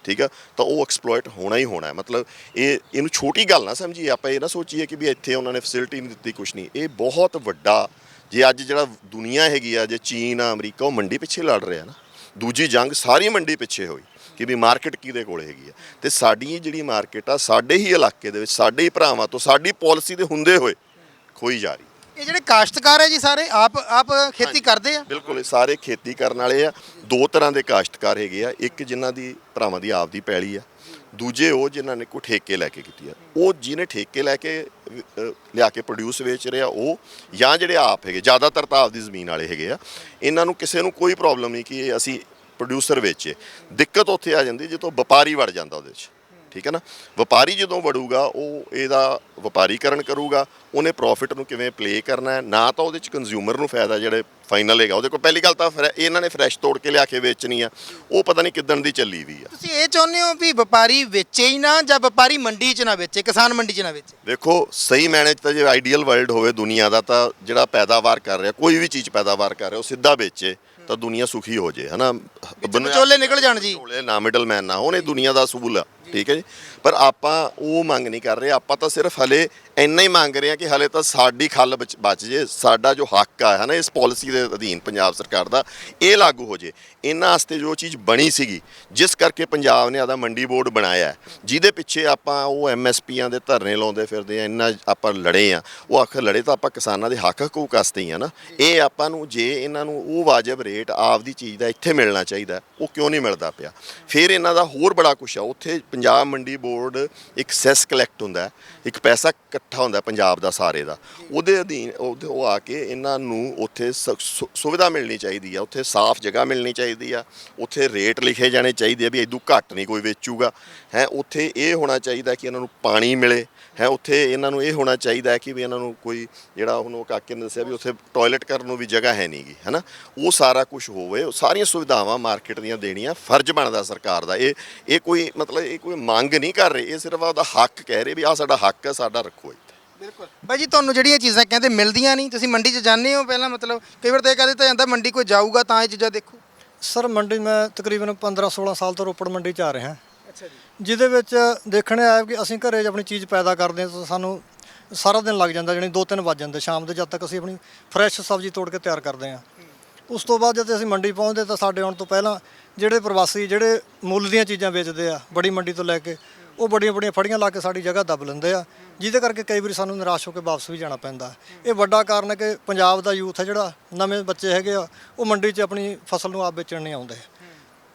ਠੀਕ ਆ ਤਾਂ ਉਹ ਐਕਸਪਲੋਇਟ ਹੋਣਾ ਹੀ ਹੋਣਾ ਮਤਲਬ ਇਹ, ਇਹਨੂੰ ਛੋਟੀ ਗੱਲ ਨਾ ਸਮਝੀਏ। ਆਪਾਂ ਇਹ ਨਾ ਸੋਚੀਏ ਕਿ ਵੀ ਇੱਥੇ ਉਹਨਾਂ ਨੇ ਫੈਸਿਲਿਟੀ ਨਹੀਂ ਦਿੱਤੀ, ਕੁਛ ਨਹੀਂ। ਇਹ ਬਹੁਤ ਵੱਡਾ ਜੇ ਅੱਜ ਜਿਹੜਾ ਦੁਨੀਆ ਹੈਗੀ ਆ ਜੇ ਚੀਨ ਆ ਅਮਰੀਕਾ ਉਹ ਮੰਡੀ ਪਿੱਛੇ ਲੜ ਰਿਹਾ ਨਾ ਦੂਜੀ ਜੰਗ ਸਾਰੀ ਮੰਡੀ ਪਿੱਛੇ ਹੋਈ ਕਿ ਵੀ ਮਾਰਕੀਟ ਕਿਹਦੇ ਕੋਲੇ ਹੈਗੀ ਆ। ਤੇ ਸਾਡੀ ਜਿਹੜੀ ਮਾਰਕੀਟ ਆ ਸਾਡੇ ਹੀ ਇਲਾਕੇ ਦੇ ਵਿੱਚ ਸਾਡੇ ਹੀ ਭਰਾਵਾਂ ਤੋਂ ਸਾਡੀ ਪਾਲਿਸੀ ਦੇ ਹੁੰਦੇ ਹੋਏ ਖੋਈ ਜਾ ਰਹੀ। ਇਹ ਜਿਹੜੇ ਕਾਸ਼ਤਕਾਰ ਹੈ ਜੀ ਸਾਰੇ ਆਪ ਆਪ ਖੇਤੀ ਕਰਦੇ ਆ? ਬਿਲਕੁਲ ਇਹ ਸਾਰੇ ਖੇਤੀ ਕਰਨ ਵਾਲੇ ਆ। ਦੋ ਤਰ੍ਹਾਂ ਦੇ ਕਾਸ਼ਤਕਾਰ ਹੈਗੇ ਆ। ਇੱਕ ਜਿਨ੍ਹਾਂ ਦੀ ਭਰਾਵਾਂ ਦੀ ਆਪਦੀ ਪੈਲੀ ਆ ਦੂਜੇ ਉਹ ਜਿਨ੍ਹਾਂ ਨੇ ਕੋਈ ਠੇਕੇ ਲੈ ਕੇ ਕੀਤੀ ਆ, ਉਹ ਜਿਹਨੇ ਠੇਕੇ ਲੈ ਕੇ ਲਿਆ ਕੇ ਪ੍ਰੋਡਿਊਸ ਵੇਚ ਰਿਹਾ ਉਹ ਜਾਂ ਜਿਹੜੇ ਆਪ ਹੈਗੇ, ਜ਼ਿਆਦਾਤਰ ਤਾਂ ਆਪਦੀ ਜ਼ਮੀਨ ਵਾਲੇ ਹੈਗੇ ਆ, ਇਹਨਾਂ ਨੂੰ ਕਿਸੇ ਨੂੰ ਕੋਈ ਪ੍ਰੋਬਲਮ ਨਹੀਂ ਕਿ ਅਸੀਂ ਪ੍ਰੋਡਿਊਸਰ ਵੇਚੇ। ਦਿੱਕਤ ਉੱਥੇ ਆ ਜਾਂਦੀ ਜਦੋਂ ਵਪਾਰੀ ਵੜ ਜਾਂਦਾ ਉਹਦੇ 'ਚ। ਠੀਕ ਹੈ ਨਾ? ਵਪਾਰੀ ਜਦੋਂ ਵੜੂਗਾ ਉਹ ਇਹਦਾ ਵਪਾਰੀਕਰਨ ਕਰੂਗਾ ਉਹਨੇ ਪ੍ਰੋਫਿਟ ਨੂੰ ਕਿਵੇਂ ਪਲੇ ਕਰਨਾ ਹੈ? ਨਾ ਤਾਂ ਉਹਦੇ ਚ ਕੰਜ਼ਿਊਮਰ ਨੂੰ ਫਾਇਦਾ ਜਿਹੜੇ ਫਾਈਨਲ ਹੈਗਾ ਉਹਦੇ ਕੋਲ ਪਹਿਲੀ ਗੱਲ ਤਾਂ ਫਰੈ- ਇਹਨਾਂ ਨੇ ਫਰੈਸ਼ ਤੋੜ ਕੇ ਲਿਆ ਕੇ ਵੇਚਣੀ ਆ। ਉਹ ਪਤਾ ਨਹੀਂ ਕਿੱਦਣ ਦੀ ਚੱਲੀ ਵੀ ਆ। ਤੁਸੀਂ ਇਹ ਚਾਹੁੰਦੇ ਹੋ ਵੀ ਵਪਾਰੀ ਵੇਚੇ ਹੀ ਨਾ ਜਾਂ ਵਪਾਰੀ ਮੰਡੀ 'ਚ ਨਾ ਵੇਚੇ ਕਿਸਾਨ ਮੰਡੀ 'ਚ ਨਾ ਵੇਚੇ? ਵੇਖੋ ਸਹੀ ਮੈਨੇਜ ਤਾਂ ਜੇ ਆਈਡੀਅਲ ਵਰਲਡ ਹੋਵੇ ਦੁਨੀਆ ਦਾ ਤਾਂ ਜਿਹੜਾ ਪੈਦਾਵਾਰ ਕਰ ਰਿਹਾ ਕੋਈ ਵੀ ਚੀਜ਼ ਪੈਦਾਵਾਰ ਕਰ ਰਿਹਾ ਉਹ ਸਿੱਧਾ ਵੇਚੇ ਤਾਂ ਦੁਨੀਆ ਸੁਖੀ ਹੋ ਜੇ ਹਨਾ? ਵਿਚੋਲੇ ਨਿਕਲ ਜਾਣ ਜੀ। ਨਾ ਮਿਡਲਮੈਨ ਨਾ ਹੋਣ ਇਹ ਦੁਨੀਆ ਦਾ ਅਸੂਲ ਆ। ਠੀਕ ਹੈ ਜੀ। ਪਰ ਆਪਾਂ ਉਹ ਮੰਗ ਨਹੀਂ ਕਰ ਰਹੇ। ਆਪਾਂ ਤਾਂ ਸਿਰਫ ਹਲੇ ਇੰਨਾ ਹੀ ਮੰਗ ਰਹੇ ਹਾਂ ਕਿ ਹਲੇ ਤਾਂ ਸਾਡੀ ਖੱਲ ਬਚ ਬਚ ਜੇ। ਸਾਡਾ ਜੋ ਹੱਕ ਆ ਹੈ ਨਾ ਇਸ ਪਾਲਿਸੀ ਦੇ ਅਧੀਨ ਪੰਜਾਬ ਸਰਕਾਰ ਦਾ ਇਹ ਲਾਗੂ ਹੋ ਜੇ। ਇਹਨਾਂ ਵਾਸਤੇ ਜੋ ਚੀਜ਼ ਬਣੀ ਸੀਗੀ ਜਿਸ ਕਰਕੇ ਪੰਜਾਬ ਨੇ ਆਦਾ ਮੰਡੀ ਬੋਰਡ ਬਣਾਇਆ ਹੈ, ਜਿਹਦੇ ਪਿੱਛੇ ਆਪਾਂ ਉਹ ਐਮਐਸਪੀਆਂ ਦੇ ਧਰਨੇ ਲਾਉਂਦੇ ਫਿਰਦੇ ਆ ਇੰਨਾ ਆਪਾਂ ਲੜੇ ਆ ਉਹ ਆਖਰ ਲੜੇ ਤਾਂ ਆਪਾਂ ਕਿਸਾਨਾਂ ਦੇ ਹੱਕ ਹਕੂਕ ਵਾਸਤੇ ਹੀ ਆ ਨਾ। ਇਹ ਆਪਾਂ ਨੂੰ ਜੇ ਇਹਨਾਂ ਨੂੰ ਉਹ ਵਾਜਬ ਰੇਟ ਆਪਦੀ ਚੀਜ਼ ਦਾ ਇੱਥੇ ਮਿਲਣਾ ਚਾਹੀਦਾ ਉਹ ਕਿਉਂ ਨਹੀਂ ਮਿਲਦਾ ਪਿਆ? ਫਿਰ ਇਹਨਾਂ ਦਾ ਹੋਰ ਬੜਾ ਕੁਛ ਆ। ਉੱਥੇ ਪੰਜਾਬ ਮੰਡੀ ਬੋਰਡ ਇੱਕ ਸੈਸ ਕਲੈਕਟ ਹੁੰਦਾ ਇੱਕ ਪੈਸਾ ਇਕੱਠਾ ਹੁੰਦਾ ਪੰਜਾਬ ਦਾ, ਸਾਰੇ ਦਾ। ਉਹਦੇ ਅਧੀਨ ਉਹਦੇ ਉਹ ਆ ਕੇ ਇਹਨਾਂ ਨੂੰ ਉੱਥੇ ਸ- ਸੁ- ਸੁਵਿਧਾ ਮਿਲਣੀ ਚਾਹੀਦੀ ਆ, ਉੱਥੇ ਸਾਫ਼ ਜਗ੍ਹਾ ਮਿਲਣੀ ਚਾਹੀਦੀ ਆ, ਉੱਥੇ ਰੇਟ ਲਿਖੇ ਜਾਣੇ ਚਾਹੀਦੇ ਆ ਵੀ ਇਦੋਂ ਘੱਟ ਨਹੀਂ ਕੋਈ ਵੇਚੂਗਾ। ਹੈ, ਉੱਥੇ ਇਹ ਹੋਣਾ ਚਾਹੀਦਾ ਕਿ ਇਹਨਾਂ ਨੂੰ ਪਾਣੀ ਮਿਲੇ ਹੈ ਉੱਥੇ ਇਹਨਾਂ ਨੂੰ ਇਹ ਹੋਣਾ ਚਾਹੀਦਾ ਹੈ ਕਿ ਵੀ ਇਹਨਾਂ ਨੂੰ ਕੋਈ ਜਿਹੜਾ ਹੁਣ ਉਹ ਕਾਕੇ ਨੇ ਦੱਸਿਆ ਵੀ ਉੱਥੇ ਟਾਇਲਟ ਕਰਨ ਨੂੰ ਵੀ ਜਗ੍ਹਾ ਹੈ ਨਹੀਂਗੀ ਹੈਨਾ ਉਹ ਸਾਰਾ ਕੁਝ ਹੋਵੇ ਉਹ ਸਾਰੀਆਂ ਸੁਵਿਧਾਵਾਂ ਮਾਰਕੀਟ ਦੀਆਂ ਦੇਣੀਆਂ ਫਰਜ਼ ਬਣਦਾ ਸਰਕਾਰ ਦਾ। ਇਹ ਇਹ ਕੋਈ ਮਤਲਬ ਇਹ ਕੋਈ ਮੰਗ ਨਹੀਂ ਕਰ ਰਹੇ ਇਹ ਸਿਰਫ ਉਹਦਾ ਹੱਕ ਕਹਿ ਰਹੇ ਵੀ ਆ ਸਾਡਾ ਹੱਕ ਹੈ ਸਾਡਾ ਰੱਖੋ ਇੱਥੇ। ਬਿਲਕੁਲ। ਬਾਈ ਜੀ ਤੁਹਾਨੂੰ ਜਿਹੜੀਆਂ ਚੀਜ਼ਾਂ ਕਹਿੰਦੇ ਮਿਲਦੀਆਂ ਨਹੀਂ ਤੁਸੀਂ ਮੰਡੀ 'ਚ ਜਾਂਦੇ ਹੋ ਪਹਿਲਾਂ ਮਤਲਬ ਕਈ ਵਾਰ ਤਾਂ ਇਹ ਕਹਿ ਦਿੱਤਾ ਜਾਂਦਾ ਮੰਡੀ ਕੋਈ ਜਾਊਗਾ ਤਾਂ ਇਹ ਚੀਜ਼ਾਂ ਦੇਖੋ। ਸਰ ਮੰਡੀ ਮੈਂ ਤਕਰੀਬਨ 15 16 ਸਾਲ ਤੋਂ ਰੋਪੜ ਮੰਡੀ 'ਚ ਆ ਰਿਹਾ। ਜਿਹਦੇ ਵਿੱਚ ਦੇਖਣ ਆਇਆ ਕਿ ਅਸੀਂ ਘਰੇ ਆਪਣੀ ਚੀਜ਼ ਪੈਦਾ ਕਰਦੇ ਹਾਂ ਤਾਂ ਸਾਨੂੰ ਸਾਰਾ ਦਿਨ ਲੱਗ ਜਾਂਦਾ ਜਾਣੀ 2-3 ਵੱਜ ਜਾਂਦੇ। ਸ਼ਾਮ ਦੇ ਜਦ ਤੱਕ ਅਸੀਂ ਆਪਣੀ ਫਰੈਸ਼ ਸਬਜ਼ੀ ਤੋੜ ਕੇ ਤਿਆਰ ਕਰਦੇ ਹਾਂ। ਉਸ ਤੋਂ ਬਾਅਦ ਜਦ ਅਸੀਂ ਮੰਡੀ ਪਹੁੰਚਦੇ ਤਾਂ ਸਾਡੇ ਆਉਣ ਤੋਂ ਪਹਿਲਾਂ ਜਿਹੜੇ ਪ੍ਰਵਾਸੀ ਜਿਹੜੇ ਮੁੱਲ ਦੀਆਂ ਚੀਜ਼ਾਂ ਵੇਚਦੇ ਆ ਬੜੀ ਮੰਡੀ ਤੋਂ ਲੈ ਕੇ ਉਹ ਬੜੀਆਂ ਬੜੀਆਂ ਫੜੀਆਂ ਲਾ ਕੇ ਸਾਡੀ ਜਗ੍ਹਾ ਦੱਬ ਲੈਂਦੇ ਆ। ਜਿਹਦੇ ਕਰਕੇ ਕਈ ਵਾਰੀ ਸਾਨੂੰ ਨਿਰਾਸ਼ ਹੋ ਕੇ ਵਾਪਸ ਵੀ ਜਾਣਾ ਪੈਂਦਾ। ਇਹ ਵੱਡਾ ਕਾਰਨ ਹੈ ਕਿ ਪੰਜਾਬ ਦਾ ਯੂਥ ਹੈ ਜਿਹੜਾ ਨਵੇਂ ਬੱਚੇ ਹੈਗੇ ਆ ਉਹ ਮੰਡੀ 'ਚ ਆਪਣੀ ਫਸਲ ਨੂੰ ਆਪ ਵੇਚਣ ਨਹੀਂ ਆਉਂਦੇ।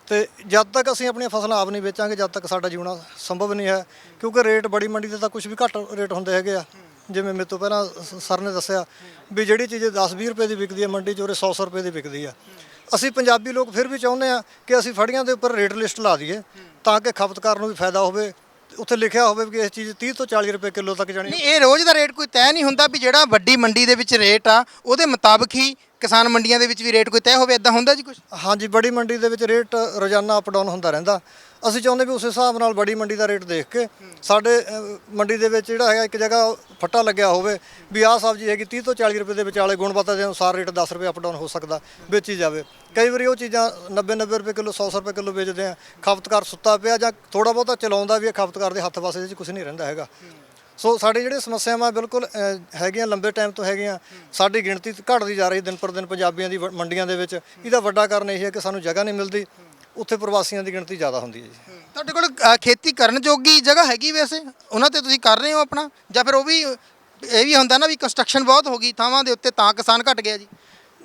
ਤੇ ਜਦ ਤੱਕ ਅਸੀਂ ਆਪਣੀਆਂ ਫਸਲਾਂ ਆਪ ਨਹੀਂ ਵੇਚਾਂਗੇ, ਜਦ ਤੱਕ ਸਾਡਾ ਜੀਉਣਾ ਸੰਭਵ ਨਹੀਂ ਹੈ, ਕਿਉਂਕਿ ਰੇਟ ਬੜੀ ਮੰਡੀ ਤੇ ਤਾਂ ਕੁਝ ਵੀ ਘੱਟ ਰੇਟ ਹੁੰਦੇ ਹੈਗੇ ਆ। ਜਿਵੇਂ ਮੇਰੇ ਤੋਂ ਪਹਿਲਾਂ ਸ- ਸਰ ਨੇ ਦੱਸਿਆ ਵੀ ਜਿਹੜੀ ਚੀਜ਼ 10-20 ਰੁਪਏ ਦੀ ਵਿਕਦੀ ਹੈ, ਮੰਡੀ 'ਚ ਉਰੇ 100-100 ਰੁਪਏ ਦੀ ਵਿਕਦੀ ਆ। ਅਸੀਂ ਪੰਜਾਬੀ ਲੋਕ ਫਿਰ ਵੀ ਚਾਹੁੰਦੇ ਆ ਕਿ ਅਸੀਂ ਫੜੀਆਂ ਦੇ ਉੱਪਰ ਰੇਟ ਲਿਸਟ ਲਾ ਦਈਏ, ਤਾਂ ਕਿ ਖਪਤਕਾਰ ਨੂੰ ਵੀ ਫਾਇਦਾ ਹੋਵੇ। ਉੱਥੇ ਲਿਖਿਆ ਹੋਵੇ ਕਿ ਇਸ ਚੀਜ਼ 30 ਤੋਂ 40 ਰੁਪਏ ਕਿਲੋ ਤੱਕ ਜਾਣੀ। ਨਹੀਂ, ਇਹ ਰੋਜ਼ ਦਾ ਰੇਟ ਕੋਈ ਤੈਅ ਨਹੀਂ ਹੁੰਦਾ ਵੀ ਜਿਹੜਾ ਵੱਡੀ ਮੰਡੀ ਦੇ ਵਿੱਚ ਰੇਟ ਆ, ਉਹਦੇ ਮੁਤਾਬਕ ਹੀ ਕਿਸਾਨ ਮੰਡੀਆਂ ਦੇ ਵਿੱਚ ਵੀ ਰੇਟ ਕੋਈ ਤੈਅ ਹੋਵੇ ਇਦਾਂ ਹੁੰਦਾ ਜੀ ਕੁਝ ਹਾਂਜੀ ਬੜੀ ਮੰਡੀ ਦੇ ਵਿੱਚ ਰੇਟ ਰੋਜ਼ਾਨਾ ਅਪ ਡਾਊਨ ਹੁੰਦਾ ਰਹਿੰਦਾ। ਅਸੀਂ ਚਾਹੁੰਦੇ ਵੀ ਉਸ ਹਿਸਾਬ ਨਾਲ ਬੜੀ ਮੰਡੀ ਦਾ ਰੇਟ ਦੇਖ ਕੇ ਸਾਡੇ ਅ, ਮੰਡੀ ਦੇ ਵਿੱਚ ਜਿਹੜਾ ਹੈਗਾ ਇੱਕ ਜਗ੍ਹਾ ਫੱਟਾ ਲੱਗਿਆ ਹੋਵੇ ਵੀ ਆਹ ਸਬਜ਼ੀ ਹੈਗੀ 30 ਤੋਂ 40 ਰੁਪਏ ਦੇ ਵਿਚਾਲੇ ਗੁਣਵੱਤਾ ਦੇ ਅਨੁਸਾਰ ਰੇਟ 10 ਰੁਪਏ ਅਪ ਡਾਊਨ ਹੋ ਸਕਦਾ ਵੇਚੀ ਜਾਵੇ। ਕਈ ਵਾਰੀ ਉਹ ਚੀਜ਼ਾਂ 90 90 ਰੁਪਏ ਕਿਲੋ 100 ਰੁਪਏ ਕਿਲੋ ਵੇਚਦੇ ਆ ਖਪਤਕਾਰ ਸੁੱਤਾ ਪਿਆ ਜਾਂ ਥੋੜਾ ਬਹੁਤਾ ਚਲਾਉਂਦਾ ਵੀ ਹੈ ਖਪਤਕਾਰ ਦੇ ਹੱਥ ਪਾਸੇ 'ਚ ਵਿੱਚ ਕੁਝ ਨਹੀਂ ਰਹਿੰਦਾ ਹੈਗਾ। ਸੋ ਸਾਡੀ ਜਿਹੜੇ ਸਮੱਸਿਆਵਾਂ ਬਿਲਕੁਲ ਅ, ਹੈਗੀਆਂ ਲੰਬੇ ਟਾਈਮ ਤੋਂ ਹੈਗੀਆਂ ਸਾਡੀ ਗਿਣਤੀ ਘਟਦੀ ਜਾ ਰਹੀ ਦਿਨ ਪਰ ਦਿਨ ਪੰਜਾਬੀਆਂ ਦੀ ਵ- ਮੰਡੀਆਂ ਦੇ ਵਿੱਚ। ਇਹਦਾ ਵੱਡਾ ਕਾਰਨ ਇਹ ਹੈ ਕਿ ਸਾਨੂੰ ਜਗ੍ਹਾ ਨਹੀਂ ਮਿਲਦੀ। ਉੱਥੇ ਪ੍ਰਵਾਸੀਆਂ ਦੀ ਗਿਣਤੀ ਜ਼ਿਆਦਾ ਹੁੰਦੀ ਹੈ ਜੀ। ਤੁਹਾਡੇ ਕੋਲ ਅ, ਖੇਤੀ ਕਰਨ ਜੋਗੀ ਜਗ੍ਹਾ ਹੈਗੀ ਵੈਸੇ? ਉਹਨਾਂ ਤੇ ਤੁਸੀਂ ਕਰ ਰਹੇ ਹੋ ਆਪਣਾ? ਜਾਂ ਫਿਰ ਉਹ ਵੀ ਇਹ ਵੀ ਹੁੰਦਾ ਨਾ ਵੀ ਕੰਸਟਰਕਸ਼ਨ ਬਹੁਤ ਹੋ ਗਈ ਥਾਵਾਂ ਦੇ ਉੱਤੇ ਤਾਂ ਕਿਸਾਨ ਘਟ ਗਿਆ ਜੀ?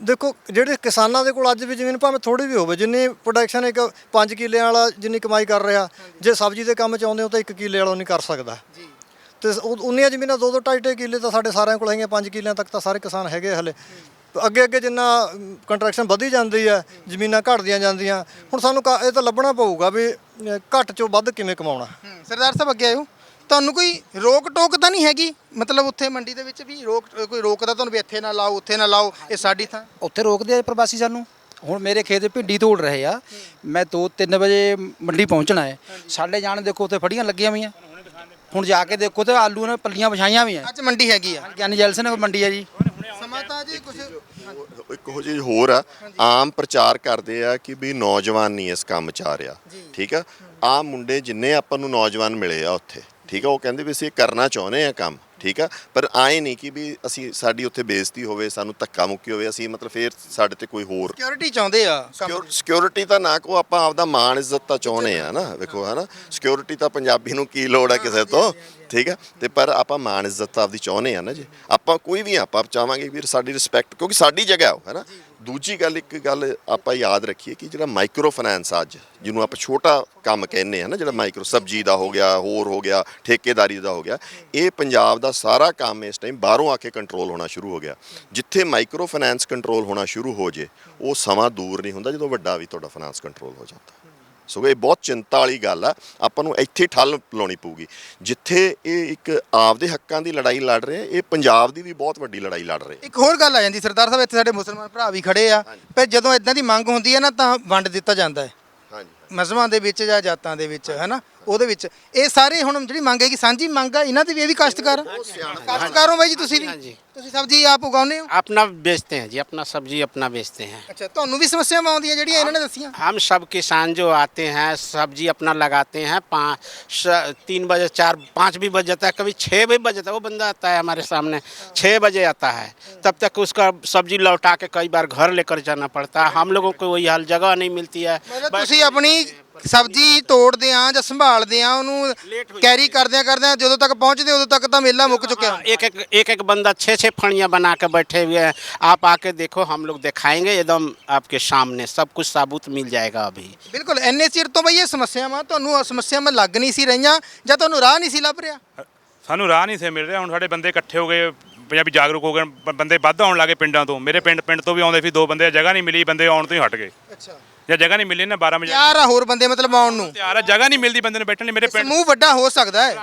ਦੇਖੋ ਜਿਹੜੇ ਕਿਸਾਨਾਂ ਦੇ ਕੋਲ ਅੱਜ ਵੀ ਜ਼ਮੀਨ ਭਾਵੇਂ ਥੋੜੀ ਵੀ ਹੋਵੇ ਜਿੰਨੀ ਪ੍ਰੋਡਕਸ਼ਨ ਇੱਕ 5 ਕਿੱਲੇ ਵਾਲਾ ਜਿੰਨੀ ਕਮਾਈ ਕਰ ਰਿਹਾ ਜੇ ਸਬਜ਼ੀ ਦੇ ਕੰਮ ਚ ਆਉਂਦੇ ਹੋ ਤਾਂ 1 ਕਿੱਲੇ ਵਾਲਾ ਨਹੀਂ ਕਰ ਸਕਦਾ। ਜੀ। ਤੇ ਉਹ- ਉਨੀਆਂ ਜ਼ਮੀਨਾਂ ਦੋ ਦੋ ਢਾਈ ਢਾਈ ਕਿੱਲੇ ਤਾਂ ਸਾਡੇ ਸਾਰਿਆਂ ਕੋਲ ਹੈਗੀਆਂ 5 ਕਿੱਲਿਆਂ ਤੱਕ ਤਾਂ ਸਾਰੇ ਕਿਸਾਨ ਹੈਗੇ ਹਲੇ। ਅੱਗੇ ਅੱਗੇ ਜਿੰਨਾ ਕੰਟਰੈਕਸ਼ਨ ਵਧੀ ਜਾਂਦੀ ਹੈ ਜ਼ਮੀਨਾਂ ਘਟਦੀਆਂ ਜਾਂਦੀਆਂ ਹੁਣ ਸਾਨੂੰ ਕਾ- ਇਹ ਤਾਂ ਲੱਭਣਾ ਪਊਗਾ ਵੀ ਅ, ਘੱਟ ਚੋਂ ਵੱਧ ਕਿਵੇਂ ਕਮਾਉਣਾ। ਸਰਦਾਰ ਸਾਹਿਬ ਅੱਗੇ ਆਇਓ। ਤੁਹਾਨੂੰ ਕੋਈ ਰੋਕ ਟੋਕ ਤਾਂ ਨਹੀਂ ਹੈਗੀ? ਮਤਲਬ ਉੱਥੇ ਮੰਡੀ ਦੇ ਵਿੱਚ ਵੀ ਰੋਕ ਕੋਈ ਰੋਕਦਾ ਤੁਹਾਨੂੰ ਵੀ ਇੱਥੇ ਨਾ ਲਾਓ ਉੱਥੇ ਨਾ ਲਾਓ ਇਹ ਸਾਡੀ ਥਾਂ? ਉੱਥੇ ਰੋਕਦੇ ਆ ਪ੍ਰਵਾਸੀ ਸਾਨੂੰ। ਹੁਣ ਮੇਰੇ ਖੇਤ 'ਚ ਭਿੰਡੀ ਤੋੜ ਰਹੇ ਆ। ਮੈਂ 2-3 ਵਜੇ ਮੰਡੀ ਪਹੁੰਚਣਾ ਹੈ। ਸਾਡੇ ਜਾਣ ਦੇਖੋ ਉੱਥੇ ਫੜੀਆਂ ਲੱਗੀਆਂ ਹੋਈਆਂ। ਹੁਣ ਜਾ ਕੇ ਦੇਖੋ ਤੇ ਆਲੂ ਨੇ ਪੱਲੀਆਂ ਵਿਛਾਈਆਂ ਵੀ ਆ। ਅੱਜ ਮੰਡੀ ਹੈਗੀ ਆ। ਗਿਆਨੀ ਜੈਲਸਨ ਮੰਡੀ ਹੈ ਜੀ। ਸਮਾਂ ਤਾਂ ਜੀ ਕੁਝ ਇੱਕ ਹੋ ਚੀਜ਼ ਹੋਰ ਆ ਆਮ ਪ੍ਰਚਾਰ ਕਰਦੇ ਆ ਕਿ ਵੀ ਨੌਜਵਾਨ ਨਹੀਂ ਇਸ ਕੰਮ ਚ ਆ ਰਿਹਾ। ਠੀਕ ਆ? ਆ ਮੁੰਡੇ ਜਿੰਨੇ ਆਪਾਂ ਨੂੰ ਨੌਜਵਾਨ ਮਿਲੇ ਆ ਉੱਥੇ। ਠੀਕ ਆ? ਉਹ ਕਹਿੰਦੇ ਵੀ ਅਸੀਂ ਇਹ ਕਰਨਾ ਚਾਹੁੰਦੇ ਆ ਕੰਮ। ਠੀਕ ਆ? ਪਰ ਆਏ ਨਹੀਂ ਕਿ ਵੀ ਅਸੀਂ ਸਾਡੀ ਉੱਥੇ ਬੇਇੱਜ਼ਤੀ ਹੋਵੇ ਸਾਨੂੰ ਧੱਕਾ ਮੁੱਕੀ ਹੋਵੇ ਅਸੀਂ ਮਤਲਬ ਫੇਰ ਸਾਡੇ ਤੇ ਕੋਈ ਹੋਰ ਸਿਕਿਉਰਿਟੀ ਚਾਹੁੰਦੇ ਆ। ਸਿਕਿਉਰਿਟੀ ਤਾਂ ਨਾ ਕੋ ਆਪਾਂ ਆਪਦਾ ਮਾਣ ਇੱਜ਼ਤ ਤਾਂ ਚਾਹੁੰਦੇ ਆ ਨਾ ਵੇਖੋ ਹਨਾ? ਸਿਕਿਉਰਿਟੀ ਤਾਂ ਪੰਜਾਬੀ ਨੂੰ ਕੀ ਲੋੜ ਹੈ ਕਿਸੇ ਤੋਂ? ਠੀਕ ਹੈ ਤੇ ਪਰ ਆਪਾਂ ਮਾਣ ਇੱਜ਼ਤ ਆਪਦੀ ਚਾਹੁੰਦੇ ਆ ਨਾ ਜੀ। ਆਪਾਂ ਕੋਈ ਵੀ ਆਪਾਂ ਚਾਹਾਂਗੇ ਵੀ ਸਾਡੀ ਰਿਸਪੈਕਟ ਕਿਉਂਕਿ ਸਾਡੀ ਜਗ੍ਹਾ ਉਹ ਹੈਨਾ? ਦੂਜੀ ਗੱਲ, ਇੱਕ ਗੱਲ ਆਪਾਂ ਯਾਦ ਰੱਖੀਏ ਕਿ ਜਿਹੜਾ ਮਾਈਕਰੋ ਫਾਈਨਾਂਸ ਅੱਜ, ਜਿਹਨੂੰ ਆਪਾਂ ਛੋਟਾ ਕੰਮ ਕਹਿੰਦੇ ਆ ਨਾ, ਜਿਹੜਾ ਮਾਈਕਰੋ ਸਬਜ਼ੀ ਦਾ ਹੋ ਗਿਆ, ਹੋਰ ਹੋ ਗਿਆ, ਠੇਕੇਦਾਰੀ ਦਾ ਹੋ ਗਿਆ, ਇਹ ਪੰਜਾਬ ਦਾ ਸਾਰਾ ਕੰਮ ਇਸ ਟਾਈਮ ਬਾਹਰੋਂ ਆ ਕੇ ਕੰਟਰੋਲ ਹੋਣਾ ਸ਼ੁਰੂ ਹੋ ਗਿਆ। ਜਿੱਥੇ ਮਾਈਕਰੋ ਫਾਈਨਾਂਸ ਕੰਟਰੋਲ ਹੋਣਾ ਸ਼ੁਰੂ ਹੋ ਜੇ, ਉਹ ਸਮਾਂ ਦੂਰ ਨਹੀਂ ਹੁੰਦਾ ਜਦੋਂ ਵੱਡਾ ਵੀ ਤੁਹਾਡਾ ਫਾਈਨਾਂਸ ਕੰਟਰੋਲ ਹੋ ਜਾਂਦਾ। ਸੋ ਇਹ ਬਹੁਤ ਚਿੰਤਾ ਵਾਲੀ ਗੱਲ ਆ। ਆਪਾਂ ਨੂੰ ਇੱਥੇ ਠੱਲ ਲਾਉਣੀ ਪਊਗੀ। ਜਿੱਥੇ ਇਹ ਇੱਕ ਆਪਦੇ ਹੱਕਾਂ ਦੀ ਲੜਾਈ ਲੜ ਰਹੇ ਇਹ ਪੰਜਾਬ ਦੀ ਵੀ ਬਹੁਤ ਵੱਡੀ ਲੜਾਈ ਲੜ ਰਹੇ। ਇੱਕ ਹੋਰ ਗੱਲ ਆ ਜਾਂਦੀ ਸਰਦਾਰ ਸਾਹਿਬ ਇੱਥੇ ਸਾਡੇ ਮੁਸਲਮਾਨ ਭਰਾ ਵੀ ਖੜੇ ਆ। ਪਰ ਜਦੋਂ ਇਦਾਂ ਦੀ ਮੰਗ ਹੁੰਦੀ ਹੈ ਨਾ ਤਾਂ ਵੰਡ ਦਿੱਤਾ ਜਾਂਦਾ ਹੈ। ਹਾਂਜੀ। ਮਜ਼ਹਬਾਂ ਦੇ ਵਿੱਚ ਜਾਂ ਜਾਤਾਂ ਦੇ ਵਿੱਚ ਹੈਨਾ ਉਹਦੇ ਵਿੱਚ ਇਹ ਸਾਰੇ ਹੁਣ ਜਿਹੜੀ ਮੰਗ ਹੈ ਕਿ ਸਾਂਝੀ ਮੰਗ ਆ ਇਹਨਾਂ ਦੀ ਵੀ ਇਹ ਵੀ ਕਾਸ਼ਤਕਾਰ ਆ? ਕਾਸ਼ਤਕਾਰ ਹੋ ਬਾਈ ਜੀ ਤੁਸੀਂ हाँ ਵੀ जी। ਤੁਸੀਂ ਸਬਜ਼ੀ ਆਪ ਉਗਾਉਂਦੇ ਹੋ अपना बेचते हैं जी अपना सब्जी अपना बेचते हैं ਅੱਛਾ ਤੁਹਾਨੂੰ ਵੀ ਸਮੱਸਿਆਵਾਂ ਆਉਂਦੀਆਂ ਜਿਹੜੀਆਂ ਇਹਨਾਂ ਨੇ ਦੱਸੀਆਂ हम सब किसान जो आते हैं सब्जी अपना लगाते हैं पाँच स- तीन बजे चार पाँच भी बज जाता है कभी छः भी बज जाता है वो बंदा आता है हमारे सामने छः बजे आता है तब तक उसका सब्जी लौटा के कई बार घर लेकर जाना पड़ता है हम लोगों को वही हाल जगह नहीं मिलती है ਮਤਲਬ ਤੁਸੀਂ ਆਪਣੀ ਅਸੀਂ ਸਬਜ਼ੀ ਤੋੜਦੇ ਆ ਜਾਂ ਸੰਭਾਲਦੇ ਆ ਉਹਨੂੰ ਕੈਰੀ ਕਰਦਿਆਂ ਕਰਦਿਆਂ ਜਦੋਂ ਤੱਕ ਪਹੁੰਚਦੇ ਉਦੋਂ ਤੱਕ ਤਾਂ ਮੇਲਾ ਮੁੱਕ ਚੁੱਕਿਆ ਹੁੰਦਾ एक एक एक एक बंदा छः छः फड़ियाँ बना के बैठे हुए हैं आप आके देखो हम लोग दिखाएंगे एकदम आपके सामने सब कुछ साबुत मिल जाएगा अभी ਬਿਲਕੁਲ ਐਨੇ ਚਿਰ ਤੋਂ ਬਈ ਇਹ ਸਮੱਸਿਆਵਾਂ ਤੁਹਾਨੂੰ ਇਹ ਸਮੱਸਿਆਵਾਂ ਲੱਗ ਨਹੀਂ ਸੀ ਰਹੀਆਂ ਜਾਂ ਤੁਹਾਨੂੰ ਰਾਹ ਨਹੀਂ ਸੀ ਲੱਭ ਰਿਹਾ ਸਾਨੂੰ ਰਾਹ ਨਹੀਂ ਸੇ ਮਿਲ ਰਿਹਾ ਹੁਣ ਸਾਡੇ ਬੰਦੇ ਇਕੱਠੇ ਹੋ ਗਏ ਪੰਜਾਬੀ ਜਾਗਰੂਕ ਹੋ ਗਏ ਬ- ਬੰਦੇ ਵੱਧ ਆਉਣ ਲੱਗੇ ਪਿੰਡਾਂ ਤੋਂ ਮੇਰੇ ਪਿੰਡ ਪਿੰਡ ਤੋਂ ਵੀ ਆਉਂਦੇ ਸੀ ਦੋ ਬੰਦੇ ਜਗ੍ਹਾ ਨਹੀਂ ਮਿਲੀ ਬੰਦੇ ਆਉਣ ਤੋਂ ਹੀ ਹਟ ਗਏ ਅੱਛਾ ਜਾਂ ਜਗ੍ਹਾ ਨਹੀਂ ਮਿਲੀ ਨਾ 12 ਵਜੇ। ਯਾਰ ਆ ਹੋਰ ਬੰਦੇ ਮਤਲਬ ਆਉਣ ਨੂੰ। ਤਿਆਰ ਆ ਜਗ੍ਹਾ ਨਹੀਂ ਮਿਲਦੀ ਬੰਦੇ ਨੂੰ ਬੈਠਣ ਲਈ ਮੇਰੇ ਪਿੰਡ ਸਮੂਹ ਵੱਡਾ ਹੋ ਸਕਦਾ ਹੈ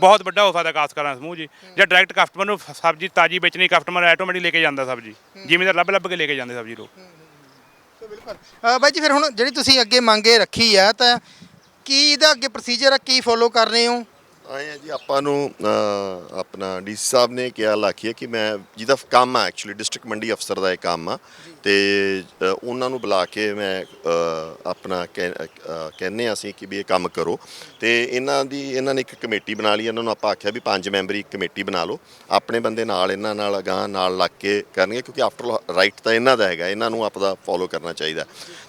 ਬਹੁਤ ਵੱਡਾ ਹੋ ਸਕਦਾ ਕਾਸਕਰਾਂ ਸਮੂਹ ਜੀ। ਜਾਂ ਡਾਇਰੈਕਟ ਕਸਟਮਰ ਨੂੰ ਸਬਜ਼ੀ ਤਾਜੀ ਵੇਚਣੀ ਕਸਟਮਰ ਆਟੋਮੈਟਿਕ ਲੈ ਕੇ ਜਾਂਦਾ ਸਬਜ਼ੀ। ਜ਼ਿਮੀਦਾਰ ਲੱਭ ਲੱਭ ਕੇ ਲੈ ਕੇ ਜਾਂਦੇ ਸਬਜ਼ੀ ਲੋਕ। ਬਾਈ ਜੀ ਫਿਰ ਹੁਣ ਜਿਹੜੀ ਤੁਸੀਂ ਅੱਗੇ ਮੰਗੇ ਰੱਖੀ ਆ ਤਾਂ ਕੀ ਇਹਦਾ ਅੱਗੇ ਪ੍ਰੋਸੀਜਰ ਆ ਕੀ ਫੋਲੋ ਕਰ ਰਹੇ ਹੋ? ਆਏ ਆ ਜੀ ਆਪਾਂ ਨੂੰ ਅਹ, ਆਪਣਾ ਡੀਸੀ ਸਾਹਿਬ ਨੇ ਕਿਹਾ ਲਾਖੀ ਹੈ ਕਿ ਮੈਂ ਜਿਹਦਾ ਕੰਮ ਆ ਐਕਚੁਅਲੀ ਡਿਸਟ੍ਰਿਕਟ ਮੰਡੀ ਅਫਸਰ ਦਾ ਇਹ ਕੰਮ ਆ। ਤੇ ਅ, ਉਹਨਾਂ ਨੂੰ ਬੁਲਾ ਕੇ ਮੈਂ ਅ, ਆਪਣਾ ਕਹਿ- ਅ, ਕਹਿੰਨੇ ਆ ਅਸੀਂ ਕਿ ਵੀ ਇਹ ਕੰਮ ਕਰੋ। ਤੇ ਇਹਨਾਂ ਦੀ ਇਹਨਾਂ ਨੇ ਇੱਕ ਕਮੇਟੀ ਬਣਾ ਲਈ ਇਹਨਾਂ ਨੂੰ ਆਪਾਂ ਆਖਿਆ ਵੀ ਪੰਜ ਮੈਂਬਰੀ ਕਮੇਟੀ ਬਣਾ ਲਓ। ਆਪਣੇ ਬੰਦੇ ਨਾਲ ਇਹਨਾਂ ਨਾਲ ਅਗਾਂਹ ਨਾਲ ਲੱਗ ਕੇ ਕਰਨਗੇ ਕਿਉਂਕਿ ਆਫਟਰ ਰਾਈਟ ਤਾਂ ਇਹਨਾਂ ਦਾ ਹੈਗਾ ਇਹਨਾਂ ਨੂੰ ਆਪਦਾ ਫੋਲੋ ਕਰਨਾ ਚਾਹੀਦਾ।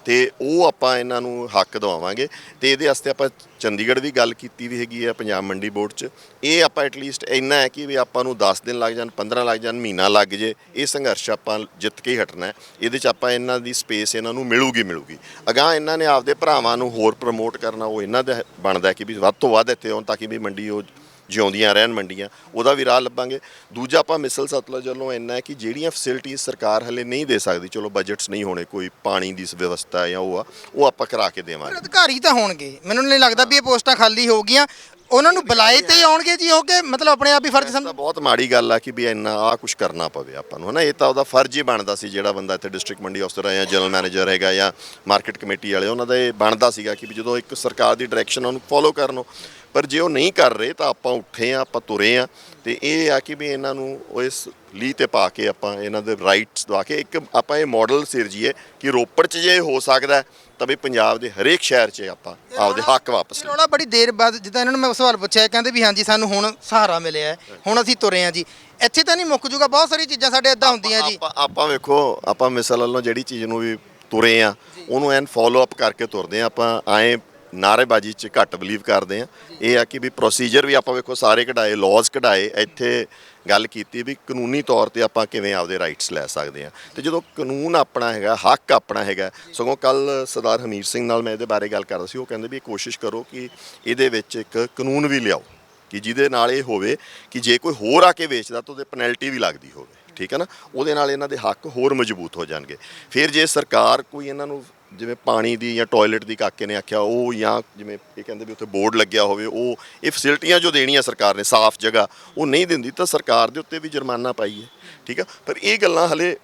ਤੇ ਉਹ ਆਪਾਂ ਇਹਨਾਂ ਨੂੰ ਹੱਕ ਦਵਾਵਾਂਗੇ। ਤੇ ਇਹਦੇ ਵਾਸਤੇ ਆਪਾਂ ਚੰਡੀਗੜ੍ਹ ਵੀ ਗੱਲ ਕੀਤੀ ਵੀ ਹੈਗੀ ਆ ਪੰਜਾਬ ਮੰਡੀ ਬੋਰਡ 'ਚ। ਇਹ ਆਪਾਂ ਐਟਲੀਸਟ ਇੰਨਾ ਹੈ ਕਿ ਵੀ ਆਪਾਂ ਨੂੰ 10 ਦਿਨ ਲੱਗ ਜਾਣ 15 ਲੱਗ ਜਾਣ, ਮਹੀਨਾ ਲੱਗ ਜੇ, ਇਹ ਸੰਘਰਸ਼ ਆਪਾਂ ਜਿੱਤ ਕੇ ਹੀ ਹਟਣਾ ਹੈ। ਇਹਦੇ 'ਚ ਆਪਾਂ ਇਹਨਾਂ ਦੀ ਸਪੇਸ ਇਹਨਾਂ ਨੂੰ ਮਿਲੂਗੀ ਮਿਲੂਗੀ। ਅਗਾਂਹ ਇਹਨਾਂ ਨੇ ਆਪਦੇ ਭਰਾਵਾਂ ਨੂੰ ਹੋਰ ਪ੍ਰਮੋਟ ਕਰਨਾ, ਉਹ ਇਹਨਾਂ ਦਾ ਬਣਦਾ ਕਿ ਵੀ ਵੱਧ ਤੋਂ ਵੱਧ ਇੱਥੇ ਆਉਣ ਤਾਂ ਕਿ ਵੀ ਮੰਡੀ ਉਹ ਜਿਉਂਦੀਆਂ ਰਹਿਣ ਮੰਡੀਆਂ, ਉਹਦਾ ਵੀ ਰਾਹ ਲੱਭਾਂਗੇ। ਦੂਜਾ ਆਪਾਂ ਮਿਸਲ ਸਤਲੁਜ ਵੱਲੋਂ ਇੰਨਾ ਹੈ ਕਿ ਜਿਹੜੀਆਂ ਫੈਸਿਲਿਟੀਆਂ ਸਰਕਾਰ ਹਲੇ ਨਹੀਂ ਦੇ ਸਕਦੀ, ਚਲੋ ਬਜਟਸ ਨਹੀਂ ਹੋਣੇ, ਕੋਈ ਪਾਣੀ ਦੀ ਵਿਵਸਥਾ ਜਾਂ ਉਹ ਆ, ਉਹ ਆਪਾਂ ਕਰਾ ਕੇ ਦੇਵਾਂਗੇ। ਅਧਿਕਾਰੀ ਤਾਂ ਹੋਣਗੇ। ਮੈਨੂੰ ਨਹੀਂ ਲੱਗਦਾ ਵੀ ਇਹ ਪੋਸਟਾਂ ਖਾਲੀ ਹੋ ਗਈਆਂ। ਉਹਨਾਂ ਨੂੰ ਬੁਲਾਏ ਤੇ ਹੀ। ਆਉਣਗੇ ਜੀ ਹੋ ਕੇ ਮਤਲਬ ਆਪਣੇ ਆਪ ਹੀ ਫਰਜ਼ ਤਾਂ ਸਮਝ ਬਹੁਤ ਮਾੜੀ ਗੱਲ ਆ ਕਿ ਵੀ ਇੰਨਾ ਆ ਕੁਝ ਕਰਨਾ ਪਵੇ ਆਪਾਂ ਨੂੰ ਹਨਾ? ਇਹ ਤਾਂ ਉਹਦਾ ਫਰਜ਼ ਹੀ ਬਣਦਾ ਸੀ ਜਿਹੜਾ ਬੰਦਾ ਇੱਥੇ ਡਿਸਟ੍ਰਿਕਟ ਮੰਡੀ ਅਫਸਰ ਹੈ ਜਾਂ ਜਨਰਲ ਮੈਨੇਜਰ ਹੈਗਾ ਜਾਂ ਮਾਰਕੀਟ ਕਮੇਟੀ ਵਾਲੇ ਉਹਨਾਂ ਦਾ ਇਹ ਬਣਦਾ ਸੀਗਾ ਕਿ ਵੀ ਜਦੋਂ ਇੱਕ ਸਰਕਾਰ ਦੀ ਡਾਇਰੈਕਸ਼ਨ ਉਹਨੂੰ ਫੋਲੋ ਕਰਨੋ ਪਰ ਜੇ ਉਹ ਨਹੀਂ ਕਰ ਰਹੇ ਤਾਂ ਆਪਾਂ ਉੱਠੇ ਆ ਆਪਾਂ ਤੁਰੇ ਆ ਤੇ ਇਹ ਆ ਕਿ ਵੀ ਇਹਨਾਂ ਨੂੰ ਉਹ ਇਸ ਲੀ ਤੇ ਪਾ ਕੇ ਆਪਾਂ ਇਹਨਾਂ ਦੇ ਰਾਈਟਸ ਦਵਾ ਕੇ ਇੱਕ ਆਪਾਂ ਇਹ ਮਾਡਲ ਸਿਰਜੀਏ ਕਿ ਰੋਪੜ 'ਚ ਜੇ ਹੋ ਸਕਦਾ ਹੈ, ਤਾਂ ਵੀ ਪੰਜਾਬ ਦੇ ਹਰੇਕ ਸ਼ਹਿਰ 'ਚ ਆਪਾਂ ਆਪਦੇ ਹੱਕ ਵਾਪਸ ਲਈਏ। ਰੌਲਾ ਬੜੀ ਦੇਰ ਬਾਅਦ ਜਿੱਦਾਂ ਇਹਨਾਂ ਨੂੰ ਮੈਂ ਸਵਾਲ ਪੁੱਛਿਆ ਕਹਿੰਦੇ ਵੀ ਹਾਂਜੀ ਸਾਨੂੰ ਹੁਣ ਸਹਾਰਾ ਮਿਲਿਆ ਹੈ, ਹੁਣ ਅਸੀਂ ਤੁਰੇ ਆ ਜੀ। ਇੱਥੇ ਤਾਂ ਨਹੀਂ ਮੁੱਕ ਜੂਗਾ ਬਹੁਤ ਸਾਰੀ ਚੀਜ਼ਾਂ ਸਾਡੇ ਇਦਾਂ ਹੁੰਦੀਆਂ ਜੀ। ਆਪਾਂ ਆਪਾਂ ਵੇਖੋ ਆਪਾਂ ਮਿਸਲ ਵੱਲੋਂ ਜਿਹੜੀ ਚੀਜ਼ ਨੂੰ ਵੀ ਤੁਰੇ ਆ ਉਹਨੂੰ ਐਨ ਫੋਲੋ ਅਪ ਕਰਕੇ ਤੁਰਦੇ ਆ ਆਪਾਂ ਆਏ ਨਾਰੇਬਾਜ਼ੀ 'ਚ ਘੱਟ ਬਲੀਵ ਕਰਦੇ ਆ। ਇਹ ਆ ਕਿ ਵੀ ਪ੍ਰੋਸੀਜਰ ਵੀ ਆਪਾਂ ਵੇਖੋ, ਸਾਰੇ ਕਢਾਏ ਲਾਜ਼ ਕਢਾਏ, ਇੱਥੇ ਗੱਲ ਕੀਤੀ ਵੀ ਕਾਨੂੰਨੀ ਤੌਰ ਤੇ ਆਪਾਂ ਕਿਵੇਂ ਆਪਦੇ ਰਾਈਟਸ ਲੈ ਸਕਦੇ ਆ। ਤੇ ਜਦੋਂ ਕਾਨੂੰਨ ਆਪਣਾ ਹੈਗਾ, ਹੱਕ ਆਪਣਾ ਹੈਗਾ, ਸਗੋਂ ਕੱਲ ਸਰਦਾਰ ਹਮੀਰ ਸਿੰਘ ਨਾਲ ਮੈਂ ਇਹਦੇ ਬਾਰੇ ਗੱਲ ਕਰਦਾ ਸੀ, ਉਹ ਕਹਿੰਦੇ ਵੀ ਕੋਸ਼ਿਸ਼ ਕਰੋ ਕਿ ਇਹਦੇ ਵਿੱਚ ਇੱਕ ਕਾਨੂੰਨ ਵੀ ਲਿਆਓ, ਕਿ ਜਿਹਦੇ ਨਾਲ ਇਹ ਹੋਵੇ ਕਿ ਜੇ ਕੋਈ ਹੋਰ ਆ ਕੇ ਵੇਚਦਾ ਤਾਂ ਉਹਦੇ ਪੈਨਲਟੀ ਵੀ ਲੱਗਦੀ ਹੋਵੇ, ਠੀਕ ਹੈ ਨਾ? ਉਹਦੇ ਨਾਲ ਇਹਨਾਂ ਦੇ ਹੱਕ ਹੋਰ ਮਜ਼ਬੂਤ ਹੋ ਜਾਣਗੇ। ਫਿਰ ਜੇ ਸਰਕਾਰ ਕੋਈ ਇਹਨਾਂ ਨੂੰ ਜਿਵੇਂ ਪਾਣੀ ਦੀ ਜਾਂ ਟਾਇਲਟ ਦੀ ਕਾਕੇ ਨੇ ਆਖਿਆ ਉਹ ਜਾਂ ਜਿਵੇਂ ਇਹ ਕਹਿੰਦੇ ਵੀ ਉੱਥੇ ਬੋਰਡ ਲੱਗਿਆ ਹੋਵੇ ਉਹ ਇਹ ਫੈਸਿਲਿਟੀਆਂ ਜੋ ਦੇਣੀਆਂ ਸਰਕਾਰ ਨੇ ਸਾਫ਼ ਜਗ੍ਹਾ ਉਹ ਨਹੀਂ ਦਿੰਦੀ ਤਾਂ ਸਰਕਾਰ ਦੇ ਉੱਤੇ ਵੀ ਜੁਰਮਾਨਾ ਪਾਈਏ ਠੀਕ ਆ? ਪਰ ਇਹ ਗੱਲਾਂ ਹਲੇ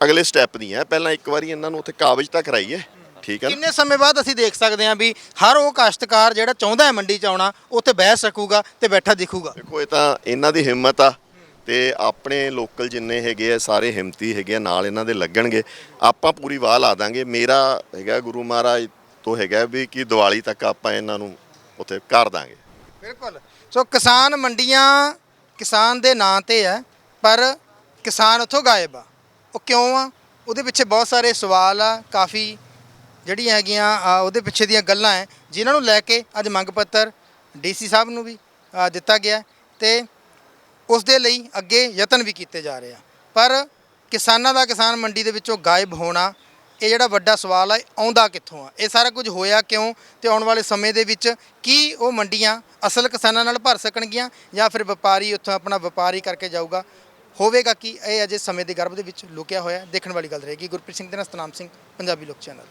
ਅਗਲੇ ਸਟੈਪ ਦੀਆਂ ਪਹਿਲਾਂ ਇੱਕ ਵਾਰੀ ਇਹਨਾਂ ਨੂੰ ਉੱਥੇ ਕਾਬਜ਼ ਤਾਂ ਕਰਾਈਏ ਠੀਕ ਹੈ ਕਿੰਨੇ ਸਮੇਂ ਬਾਅਦ ਅਸੀਂ ਦੇਖ ਸਕਦੇ ਹਾਂ ਵੀ ਹਰ ਉਹ ਕਾਸ਼ਤਕਾਰ ਜਿਹੜਾ ਚਾਹੁੰਦਾ ਹੈ ਮੰਡੀ ਚ ਆਉਣਾ ਉੱਥੇ ਬਹਿ ਸਕੂਗਾ ਤੇ ਬੈਠਾ ਦਿਖੂਗਾ? ਦੇਖੋ ਇਹ ਤਾਂ ਇਹਨਾਂ ਦੀ ਹਿੰਮਤ ਆ ਤੇ ਆਪਣੇ ਲੋਕਲ ਜਿੰਨੇ ਹੈਗੇ ਆ, ਸਾਰੇ ਹਿੰਮਤੀ ਹੈਗੇ ਆ, ਨਾਲ ਇਹਨਾਂ ਦੇ ਲੱਗਣਗੇ। ਆਪਾਂ ਪੂਰੀ ਵਾਹ ਲਾ ਦਾਂਗੇ। ਮੇਰਾ ਹੈਗਾ ਗੁਰੂ ਮਹਾਰਾਜ ਤੋਂ ਹੈਗਾ ਵੀ ਕਿ ਦੀਵਾਲੀ ਤੱਕ ਆਪਾਂ ਇਹਨਾਂ ਨੂੰ ਉੱਥੇ ਕਰ ਦਾਂਗੇ। ਬਿਲਕੁਲ। ਸੋ ਕਿਸਾਨ ਮੰਡੀਆਂ ਕਿਸਾਨ ਦੇ ਨਾਂ ਤੇ ਹੈ, ਪਰ ਕਿਸਾਨ ਉੱਥੋਂ ਗਾਇਬ ਆ। ਉਹ ਕਿਉਂ ਆ? ਉਹਦੇ ਪਿੱਛੇ ਬਹੁਤ ਸਾਰੇ ਸਵਾਲ ਆ, ਕਾਫੀ ਜਿਹੜੀਆਂ ਹੈਗੀਆਂ ਉਹਦੇ ਪਿੱਛੇ ਦੀਆਂ ਗੱਲਾਂ ਹੈ ਜਿਨ੍ਹਾਂ ਨੂੰ ਲੈ ਕੇ ਅੱਜ ਮੰਗ ਪੱਤਰ ਡੀਸੀ ਸਾਹਿਬ ਨੂੰ ਵੀ ਦਿੱਤਾ ਗਿਆ। ਤੇ ਉਸ ਦੇ ਲਈ ਅੱਗੇ ਯਤਨ ਵੀ ਕੀਤੇ ਜਾ ਰਹੇ ਆ। ਪਰ ਕਿਸਾਨਾਂ ਦਾ, ਕਿਸਾਨ ਮੰਡੀ ਦੇ ਵਿੱਚੋਂ ਗਾਇਬ ਹੋਣਾ, ਇਹ ਜਿਹੜਾ ਵੱਡਾ ਸਵਾਲ ਹੈ ਆਉਂਦਾ ਕਿੱਥੋਂ ਆ? ਇਹ ਸਾਰਾ ਕੁਝ ਹੋਇਆ ਕਿਉਂ? ਤੇ ਆਉਣ ਵਾਲੇ ਸਮੇਂ ਦੇ ਵਿੱਚ ਕੀ ਉਹ ਮੰਡੀਆਂ ਅਸਲ ਕਿਸਾਨਾਂ ਨਾਲ ਭਰ ਸਕਣਗੀਆਂ ਜਾਂ ਫਿਰ ਵਪਾਰੀ ਉੱਥੋਂ ਆਪਣਾ ਵਪਾਰੀ ਕਰਕੇ ਜਾਊਗਾ? ਹੋਵੇਗਾ ਕਿ? ਇਹ ਅਜੇ ਸਮੇਂ ਦੇ ਗਰਭ ਦੇ ਵਿੱਚ ਲੁਕਿਆ ਹੋਇਆ, ਦੇਖਣ ਵਾਲੀ ਗੱਲ ਰਹੇਗੀ। ਗੁਰਪ੍ਰੀਤ ਸਿੰਘ ਦੇ ਨਾਲ ਸਤਨਾਮ ਸਿੰਘ, ਪੰਜਾਬੀ ਲੋਕ ਚੈਨਲ।